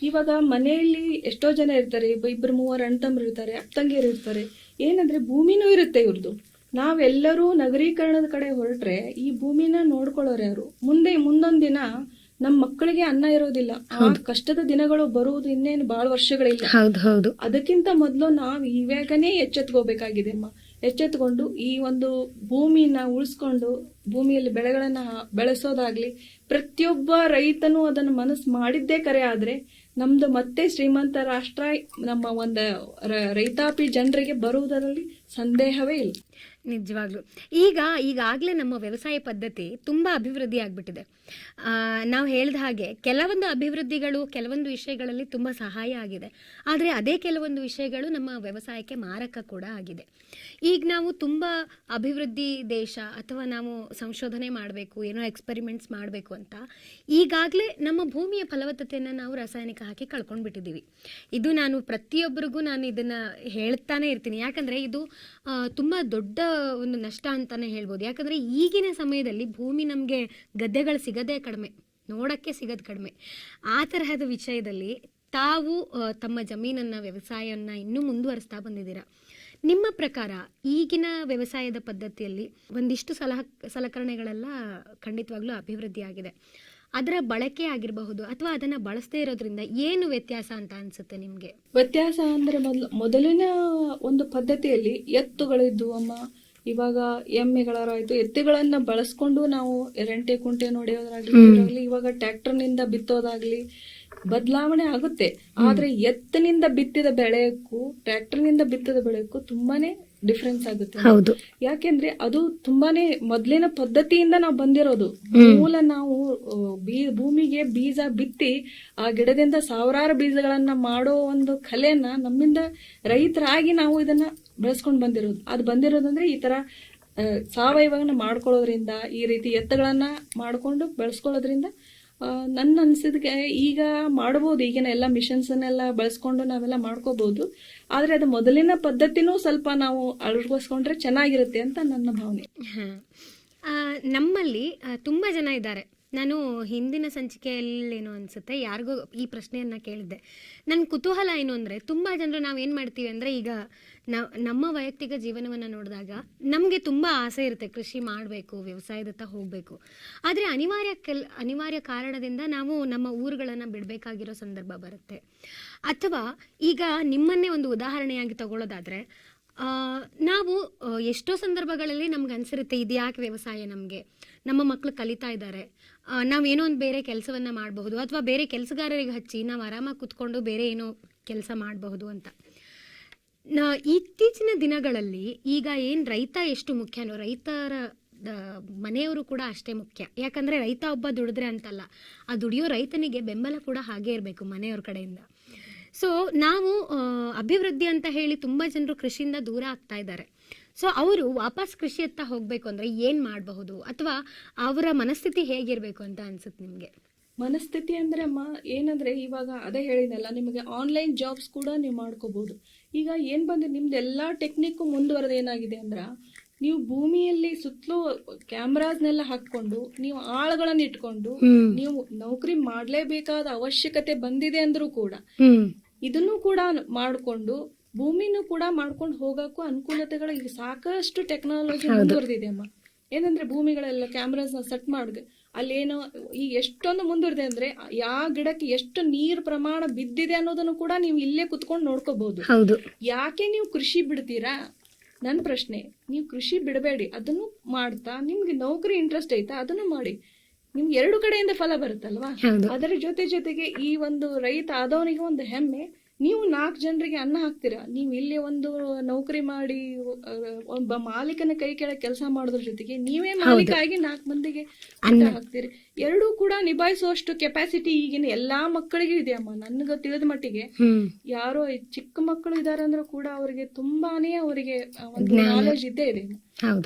ಇವಾಗ ಮನೆಯಲ್ಲಿ ಎಷ್ಟೋ ಜನ ಇರ್ತಾರೆ. ಇಬ್ಬರು ಇಬ್ರು ಮೂವರು ಅಣ್ಣ ತಮ್ಮರು ಇರ್ತಾರೆ ಅಕ್ಕಂಗಿಯರು ಇರ್ತಾರೆ ಏನಂದ್ರೆ ಭೂಮಿನೂ ಇರುತ್ತೆ ಇವ್ರದ್ದು ನಾವೆಲ್ಲರೂ ನಗರೀಕರಣದ ಕಡೆ ಹೊರಟ್ರೆ ಈ ಭೂಮಿನ ನೋಡ್ಕೊಳ್ಳೋರು ಯಾರು? ಮುಂದೆ ಮುಂದೊಂದ್ ದಿನ ನಮ್ಮ ಮಕ್ಕಳಿಗೆ ಅನ್ನ ಇರೋದಿಲ್ಲ. ಆ ಕಷ್ಟದ ದಿನಗಳು ಬರುವುದು ಇನ್ನೇನು ಬಹಳ ವರ್ಷಗಳಿಲ್ಲ. ಹೌದು ಅದಕ್ಕಿಂತ ಮೊದಲು ನಾವು ಇವಾಗನೇ ಎಚ್ಚೆತ್ಕೋಬೇಕಾಗಿದೆ ಅಮ್ಮ. ಎಚ್ಚೆತ್ಕೊಂಡು ಈ ಒಂದು ಭೂಮಿನ ಉಳಿಸ್ಕೊಂಡು ಭೂಮಿಯಲ್ಲಿ ಬೆಳೆಗಳನ್ನ ಬೆಳೆಸೋದಾಗ್ಲಿ ಪ್ರತಿಯೊಬ್ಬ ರೈತನು ಅದನ್ನ ಮನಸ್ಸು ಮಾಡಿದ್ದೇ ಕರೆ ಆದ್ರೆ ನಮ್ದು ಮತ್ತೆ ಶ್ರೀಮಂತ ರಾಷ್ಟ್ರ ನಮ್ಮ ಒಂದು ರೈತಾಪಿ ಜನರಿಗೆ ಬರುವುದರಲ್ಲಿ ಸಂದೇಹವೇ ಇಲ್ಲ. ನಿಜವಾಗ್ಲೂ. ಈಗ, ಈಗಾಗಲೇ ನಮ್ಮ ವ್ಯವಸಾಯ ಪದ್ಧತಿ ತುಂಬ ಅಭಿವೃದ್ಧಿ ಆಗಿಬಿಟ್ಟಿದೆ. ನಾವು ಹೇಳಿದ ಹಾಗೆ ಕೆಲವೊಂದು ಅಭಿವೃದ್ಧಿಗಳು, ಕೆಲವೊಂದು ವಿಷಯಗಳಲ್ಲಿ ತುಂಬ ಸಹಾಯ ಆಗಿದೆ. ಆದರೆ ಅದೇ ಕೆಲವೊಂದು ವಿಷಯಗಳು ನಮ್ಮ ವ್ಯವಸಾಯಕ್ಕೆ ಮಾರಕ ಕೂಡ ಆಗಿದೆ. ಈಗ ನಾವು ತುಂಬ ಅಭಿವೃದ್ಧಿ ದೇಶ ಅಥವಾ ನಾವು ಸಂಶೋಧನೆ ಮಾಡಬೇಕು, ಏನೋ ಎಕ್ಸ್ಪೆರಿಮೆಂಟ್ಸ್ ಮಾಡಬೇಕು ಅಂತ, ಈಗಾಗಲೇ ನಮ್ಮ ಭೂಮಿಯ ಫಲವತ್ತತೆಯನ್ನು ನಾವು ರಾಸಾಯನಿಕ ಹಾಕಿ ಕಳ್ಕೊಂಡು ಬಿಟ್ಟಿದ್ದೀವಿ ಇದು ನಾನು ಪ್ರತಿಯೊಬ್ಬರಿಗೂ ನಾನು ಇದನ್ನು ಹೇಳ್ತಾನೆ ಇರ್ತೀನಿ. ಯಾಕಂದರೆ ಇದು ತುಂಬ ದೊಡ್ಡ ಒಂದು ನಷ್ಟ ಅಂತಲೇ ಹೇಳ್ಬೋದು. ಯಾಕಂದರೆ ಈಗಿನ ಸಮಯದಲ್ಲಿ ಭೂಮಿ ನಮಗೆ ಗದ್ದೆಗಳು ಸಿಗದೇ ಕಡಿಮೆ, ನೋಡೋಕ್ಕೆ ಸಿಗೋದು ಕಡಿಮೆ. ಆ ತರಹದ ವಿಷಯದಲ್ಲಿ ತಾವು ತಮ್ಮ ಜಮೀನನ್ನು ವ್ಯವಸಾಯವನ್ನು ಇನ್ನೂ ಮುಂದುವರಿಸ್ತಾ ಬಂದಿದ್ದೀರಾ? ನಿಮ್ಮ ಪ್ರಕಾರ ಈಗಿನ ವ್ಯವಸಾಯದ ಪದ್ಧತಿಯಲ್ಲಿ ಒಂದಿಷ್ಟು ಸಲಹ, ಸಲಕರಣೆಗಳೆಲ್ಲ ಖಂಡಿತವಾಗ್ಲೂ ಅಭಿವೃದ್ಧಿ ಆಗಿದೆ. ಅದರ ಬಳಕೆ ಆಗಿರಬಹುದು ಅಥವಾ ಅದನ್ನು ಬಳಸದೇ ಇರೋದ್ರಿಂದ ಏನು ವ್ಯತ್ಯಾಸ ಅಂತ ಅನ್ಸುತ್ತೆ ನಿಮಗೆ? ವ್ಯತ್ಯಾಸ ಅಂದ್ರೆ ಮೊದಲು, ಮೊದಲಿನ ಒಂದು ಪದ್ಧತಿಯಲ್ಲಿ ಎತ್ತುಗಳಿದ್ವು ಅಮ್ಮ ಇವಾಗ ಎಮ್ಮೆಗಳಾಯ್ತು ಎತ್ತುಗಳನ್ನ ಬಳಸ್ಕೊಂಡು ನಾವು ರೆಂಟೆ ಕುಂಟೆ ನೋಡೋದಾಗ್ಲಿ ಇವಾಗ ಟ್ರ್ಯಾಕ್ಟರ್ನಿಂದ ಬಿತ್ತೋದಾಗ್ಲಿ ಬದಲಾವಣೆ ಆಗುತ್ತೆ. ಆದ್ರೆ ಎತ್ತಿನಿಂದ ಬಿತ್ತಿದ ಬೆಳೆಯಕ್ಕೂ ಟ್ರ್ಯಾಕ್ಟರ್ನಿಂದ ಬಿತ್ತಿದ ಬೆಳೆಯಕ್ಕೂ ತುಂಬಾನೇ ಡಿಫ್ರೆನ್ಸ್ ಆಗುತ್ತೆ. ಯಾಕೆಂದ್ರೆ ಅದು ತುಂಬಾನೇ ಮೊದ್ಲಿನ ಪದ್ಧತಿಯಿಂದ ನಾವು ಬಂದಿರೋದು. ಮೂಲ ನಾವು ಭೂಮಿಗೆ ಬೀಜ ಬಿತ್ತಿ ಆ ಗಿಡದಿಂದ ಸಾವಿರಾರು ಬೀಜಗಳನ್ನ ಮಾಡೋ ಒಂದು ಕಲೆಯನ್ನ ನಮ್ಮಿಂದ ರೈತರಾಗಿ ನಾವು ಇದನ್ನ ಬೆಳೆಸ್ಕೊಂಡು ಬಂದಿರೋದು. ಅದು ಬಂದಿರೋದಂದ್ರೆ ಈ ತರ ಸಾವಯವನ ಮಾಡ್ಕೊಳ್ಳೋದ್ರಿಂದ, ಈ ರೀತಿ ಎತ್ತುಗಳನ್ನ ಮಾಡಿಕೊಂಡು ಬೆಳೆಸ್ಕೊಳ್ಳೋದ್ರಿಂದ ನನ್ನ ಅನ್ಸಿದ್ಗೆ ಈಗ ಮಾಡ್ಬೋದು. ಈಗಿನ ಎಲ್ಲ ಮಿಷನ್ಸನ್ನೆಲ್ಲ ಬಳಸ್ಕೊಂಡು ನಾವೆಲ್ಲ ಮಾಡ್ಕೋಬಹುದು ಆದ್ರೆ ಅದು ಮೊದಲಿನ ಪದ್ಧತಿನೂ ಸ್ವಲ್ಪ ನಾವು ಅಳವಡಿಸ್ಕೊಂಡ್ರೆ ಚೆನ್ನಾಗಿರುತ್ತೆ ಅಂತ ನನ್ನ ಭಾವನೆ. ನಮ್ಮಲ್ಲಿ ತುಂಬ ಜನ ಇದ್ದಾರೆ. ನಾನು ಹಿಂದಿನ ಸಂಚಿಕೆಯಲ್ಲೇನೋ ಅನಿಸುತ್ತೆ, ಯಾರಿಗೋ ಈ ಪ್ರಶ್ನೆಯನ್ನು ಕೇಳಿದ್ದೆ. ನನ್ನ ಕುತೂಹಲ ಏನು ಅಂದರೆ, ತುಂಬ ಜನರು ನಾವು ಏನು ಮಾಡ್ತೀವಿ ಅಂದರೆ, ಈಗ ನಮ್ಮ ವೈಯಕ್ತಿಕ ಜೀವನವನ್ನು ನೋಡಿದಾಗ ನಮಗೆ ತುಂಬ ಆಸೆ ಇರುತ್ತೆ, ಕೃಷಿ ಮಾಡಬೇಕು ವ್ಯವಸಾಯದತ್ತ ಹೋಗಬೇಕು. ಆದರೆ ಅನಿವಾರ್ಯ ಕೆಲ್, ಅನಿವಾರ್ಯ ಕಾರಣದಿಂದ ನಾವು ನಮ್ಮ ಊರುಗಳನ್ನು ಬಿಡಬೇಕಾಗಿರೋ ಸಂದರ್ಭ ಬರುತ್ತೆ. ಅಥವಾ ಈಗ ನಿಮ್ಮನ್ನೇ ಒಂದು ಉದಾಹರಣೆಯಾಗಿ ತಗೊಳ್ಳೋದಾದರೆ ನಾವು ಎಷ್ಟೋ ಸಂದರ್ಭಗಳಲ್ಲಿ ನಮ್ಗೆ ಅನಿಸಿರುತ್ತೆ, ಇದು ಯಾಕೆ ವ್ಯವಸಾಯ ನಮಗೆ? ನಮ್ಮ ಮಕ್ಕಳು ಕಲಿತಾ ಇದ್ದಾರೆ. ನಾವು ಏನೋ ಒಂದು ಬೇರೆ ಕೆಲಸವನ್ನ ಮಾಡಬಹುದು, ಅಥವಾ ಬೇರೆ ಕೆಲಸಗಾರರಿಗೆ ಹಚ್ಚಿ ನಾವು ಆರಾಮಾಗಿ ಕೂತ್ಕೊಂಡು ಬೇರೆ ಏನೋ ಕೆಲಸ ಮಾಡಬಹುದು ಅಂತ. ಇತ್ತೀಚಿನ ದಿನಗಳಲ್ಲಿ ಈಗ ಏನು ರೈತ ಎಷ್ಟು ಮುಖ್ಯನೋ ರೈತರ ಮನೆಯವರು ಕೂಡ ಅಷ್ಟೇ ಮುಖ್ಯ. ಯಾಕಂದರೆ ರೈತ ಒಬ್ಬ ದುಡಿದ್ರೆ ಅಂತಲ್ಲ, ಆ ದುಡಿಯೋ ರೈತನಿಗೆ ಬೆಂಬಲ ಕೂಡ ಹಾಗೇ ಇರಬೇಕು ಮನೆಯವ್ರ ಕಡೆಯಿಂದ. ಸೊ ನಾವು ಅಭಿವೃದ್ಧಿ ಅಂತ ಹೇಳಿ ತುಂಬ ಜನರು ಕೃಷಿಯಿಂದ ದೂರ ಆಗ್ತಾ ಇದ್ದಾರೆ. ಸೊ ಅವರು ವಾಪಸ್ ಕೃಷಿಯತ್ತ ಹೋಗಬೇಕು ಅಂದರೆ ಏನು ಮಾಡಬಹುದು? ಅಥವಾ ಅವರ ಮನಸ್ಥಿತಿ ಹೇಗಿರಬೇಕು ಅಂತ ಅನ್ಸುತ್ತೆ ನಿಮಗೆ? ಮನಸ್ಥಿತಿ ಅಂದ್ರೆ ಅಮ್ಮ ಏನಂದ್ರೆ ಇವಾಗ ಅದೇ ಹೇಳಿದ್ನಲ್ಲ, ನಿಮಗೆ ಆನ್ಲೈನ್ ಜಾಬ್ಸ್ ಕೂಡ ನೀವು ಮಾಡ್ಕೋಬಹುದು. ಈಗ ಏನ್ ಬಂದ್ರೆ ನಿಮ್ದು ಎಲ್ಲಾ ಟೆಕ್ನಿಕ್ ಮುಂದುವರೆದ ಏನಾಗಿದೆ ಅಂದ್ರ ನೀವು ಭೂಮಿಯಲ್ಲಿ ಸುತ್ತಲೂ ಕ್ಯಾಮ್ರಾಸ್ನೆಲ್ಲ ಹಾಕೊಂಡು ನೀವು ಆಳುಗಳನ್ನ ಇಟ್ಕೊಂಡು ನೀವು ನೌಕರಿ ಮಾಡ್ಲೇಬೇಕಾದ ಅವಶ್ಯಕತೆ ಬಂದಿದೆ ಅಂದ್ರೂ ಕೂಡ ಇದನ್ನು ಕೂಡ ಮಾಡಿಕೊಂಡು ಭೂಮಿನೂ ಕೂಡ ಮಾಡ್ಕೊಂಡು ಹೋಗಕ್ಕೂ ಅನುಕೂಲತೆಗಳು ಈಗ ಸಾಕಷ್ಟು ಟೆಕ್ನಾಲಜಿ ಮುಂದುವರೆದಿದೆ ಅಮ್ಮ. ಏನಂದ್ರೆ ಭೂಮಿಗಳೆಲ್ಲ ಕ್ಯಾಮ್ರಾಸ್ ಸೆಟ್ ಮಾಡಿದೆ ಅಲ್ಲೇನೋ ಈ ಎಷ್ಟೊಂದು ಮುಂದುವರೆದಿದೆ ಅಂದ್ರೆ ಯಾವ ಗಿಡಕ್ಕೆ ಎಷ್ಟು ನೀರ್ ಪ್ರಮಾಣ ಬಿದ್ದಿದೆ ಅನ್ನೋದನ್ನು ಕೂಡ ನೀವು ಇಲ್ಲೇ ಕುತ್ಕೊಂಡು ನೋಡ್ಕೋಬಹುದು ಹೌದು. ಯಾಕೆ ನೀವು ಕೃಷಿ ಬಿಡ್ತೀರಾ? ನನ್ನ ಪ್ರಶ್ನೆ ನೀವು ಕೃಷಿ ಬಿಡಬೇಡಿ ಅದನ್ನು ಮಾಡ್ತಾ ನಿಮ್ಗೆ ನೌಕರಿ ಇಂಟ್ರೆಸ್ಟ್ ಐತಾ ಅದನ್ನು ಮಾಡಿ. ನಿಮ್ಗೆ ಎರಡು ಕಡೆಯಿಂದ ಫಲ ಬರುತ್ತಲ್ವಾ? ಅದರ ಜೊತೆ ಜೊತೆಗೆ ಈ ಒಂದು ರೈತ ಆದವನಿಗೆ ಒಂದು ಹೆಮ್ಮೆ ನೀವು ನಾಲ್ಕು ಜನರಿಗೆ ಅನ್ನ ಹಾಕ್ತೀರಾ? ನೀವು ಇಲ್ಲಿ ಒಂದು ನೌಕರಿ ಮಾಡಿ ಒಬ್ಬ ಮಾಲೀಕನ ಕೈ ಕೆಳಗೆ ಕೆಲಸ ಮಾಡೋದ್ರ ಜೊತೆಗೆ ನೀವೇ ಮಾಲೀಕ ಆಗಿ ನಾಲ್ಕು ಮಂದಿಗೆ ಅನ್ನ. ಹಾಕ್ತೀರಿ. ಎರಡೂ ಕೂಡ ನಿಭಾಯಿಸುವಷ್ಟು ಕೆಪಾಸಿಟಿ ಈಗಿನ ಎಲ್ಲಾ ಮಕ್ಕಳಿಗೂ ಇದೆ ಅಮ್ಮ. ನನ್ಗ ತಿಳಿದ ಮಟ್ಟಿಗೆ ಯಾರೋ ಚಿಕ್ಕ ಮಕ್ಕಳು ಇದಾರೆ ಅಂದ್ರೆ ಕೂಡ ಅವರಿಗೆ ತುಂಬಾನೇ ಅವರಿಗೆ ಒಂದು ನಾಲೆಜ್ ಇದ್ದೇ ಇದೆ.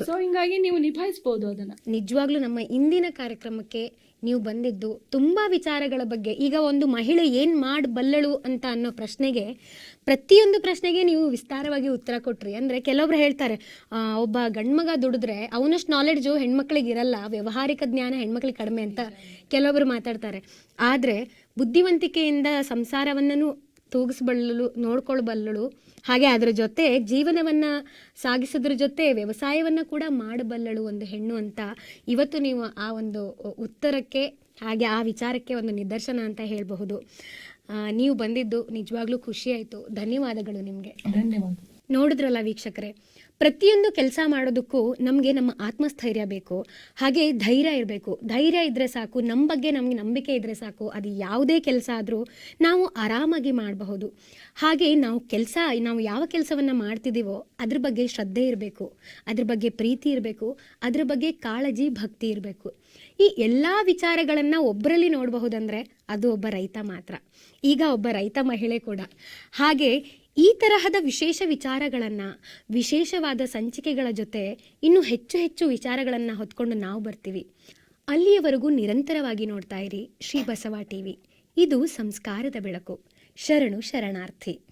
ಸೊ ಹಿಂಗಾಗಿ ನೀವು ನಿಭಾಯಿಸಬಹುದು ಅದನ್ನ. ನಿಜವಾಗ್ಲೂ ನಮ್ಮ ಇಂದಿನ ಕಾರ್ಯಕ್ರಮಕ್ಕೆ ನೀವು ಬಂದಿದ್ದು ತುಂಬ ವಿಚಾರಗಳ ಬಗ್ಗೆ. ಈಗ ಒಂದು ಮಹಿಳೆ ಏನು ಮಾಡಬಲ್ಲಳು ಅಂತ ಅನ್ನೋ ಪ್ರಶ್ನೆಗೆ ಪ್ರತಿಯೊಂದು ಪ್ರಶ್ನೆಗೆ ನೀವು ವಿಸ್ತಾರವಾಗಿ ಉತ್ತರ ಕೊಟ್ರಿ. ಅಂದರೆ ಕೆಲವೊಬ್ರು ಹೇಳ್ತಾರೆ ಒಬ್ಬ ಗಂಡ್ಮಗ ದುಡಿದ್ರೆ ಅವನಷ್ಟು ನಾಲೆಡ್ಜು ಹೆಣ್ಮಕ್ಳಿಗೆ ಇರಲ್ಲ, ವ್ಯವಹಾರಿಕ ಜ್ಞಾನ ಹೆಣ್ಮಕ್ಳಿಗೆ ಕಡಿಮೆ ಅಂತ ಕೆಲವೊಬ್ರು ಮಾತಾಡ್ತಾರೆ. ಆದರೆ ಬುದ್ಧಿವಂತಿಕೆಯಿಂದ ಸಂಸಾರವನ್ನೂ ತೂಗಿಸಬಲ್ಲಳು ನೋಡ್ಕೊಳ್ಬಲ್ಲಳು. ಹಾಗೆ ಅದರ ಜೊತೆ ಜೀವನವನ್ನ ಸಾಗಿಸೋದ್ರ ಜೊತೆ ವ್ಯವಸಾಯವನ್ನ ಕೂಡ ಮಾಡಬಲ್ಲಳು ಒಂದು ಹೆಣ್ಣು ಅಂತ ಇವತ್ತು ನೀವು ಆ ಒಂದು ಉತ್ತರಕ್ಕೆ ಹಾಗೆ ಆ ವಿಚಾರಕ್ಕೆ ಒಂದು ನಿದರ್ಶನ ಅಂತ ಹೇಳಬಹುದು. ನೀವು ಬಂದಿದ್ದು ನಿಜವಾಗ್ಲೂ ಖುಷಿ ಆಯಿತು. ಧನ್ಯವಾದಗಳು ನಿಮಗೆ. ಧನ್ಯವಾದ. ನೋಡಿದ್ರಲ್ಲ ವೀಕ್ಷಕರೇ ಪ್ರತಿಯೊಂದು ಕೆಲಸ ಮಾಡೋದಕ್ಕೂ ನಮಗೆ ನಮ್ಮ ಆತ್ಮಸ್ಥೈರ್ಯ ಬೇಕು, ಹಾಗೆ ಧೈರ್ಯ ಇರಬೇಕು. ಧೈರ್ಯ ಇದ್ದರೆ ಸಾಕು ನಮ್ಮ ಬಗ್ಗೆ ನಮಗೆ ನಂಬಿಕೆ ಇದ್ದರೆ ಸಾಕು, ಅದು ಯಾವುದೇ ಕೆಲಸ ಆದರೂ ನಾವು ಆರಾಮಾಗಿ ಮಾಡಬಹುದು. ಹಾಗೆ ನಾವು ಕೆಲಸ, ನಾವು ಯಾವ ಕೆಲಸವನ್ನು ಮಾಡ್ತಿದ್ದೀವೋ ಅದ್ರ ಬಗ್ಗೆ ಶ್ರದ್ಧೆ ಇರಬೇಕು, ಅದ್ರ ಬಗ್ಗೆ ಪ್ರೀತಿ ಇರಬೇಕು, ಅದ್ರ ಬಗ್ಗೆ ಕಾಳಜಿ, ಭಕ್ತಿ ಇರಬೇಕು. ಈ ಎಲ್ಲ ವಿಚಾರಗಳನ್ನು ಒಬ್ಬರಲ್ಲಿ ನೋಡಬಹುದಂದ್ರೆ ಅದು ಒಬ್ಬ ರೈತ ಮಾತ್ರ. ಈಗ ಒಬ್ಬ ರೈತ ಮಹಿಳೆ ಕೂಡ. ಹಾಗೆ ಈ ತರಹದ ವಿಶೇಷ ವಿಚಾರಗಳನ್ನು, ವಿಶೇಷವಾದ ಸಂಚಿಕೆಗಳ ಜೊತೆ ಇನ್ನು ಹೆಚ್ಚು ಹೆಚ್ಚು ವಿಚಾರಗಳನ್ನು ಹೊತ್ಕೊಂಡು ನಾವು ಬರ್ತೀವಿ. ಅಲ್ಲಿಯವರೆಗೂ ನಿರಂತರವಾಗಿ ನೋಡ್ತಾ ಇರಿ ಶ್ರೀ ಬಸವ ಟಿವಿ. ಇದು ಸಂಸ್ಕಾರದ ಬೆಳಕು. ಶರಣು ಶರಣಾರ್ಥಿ.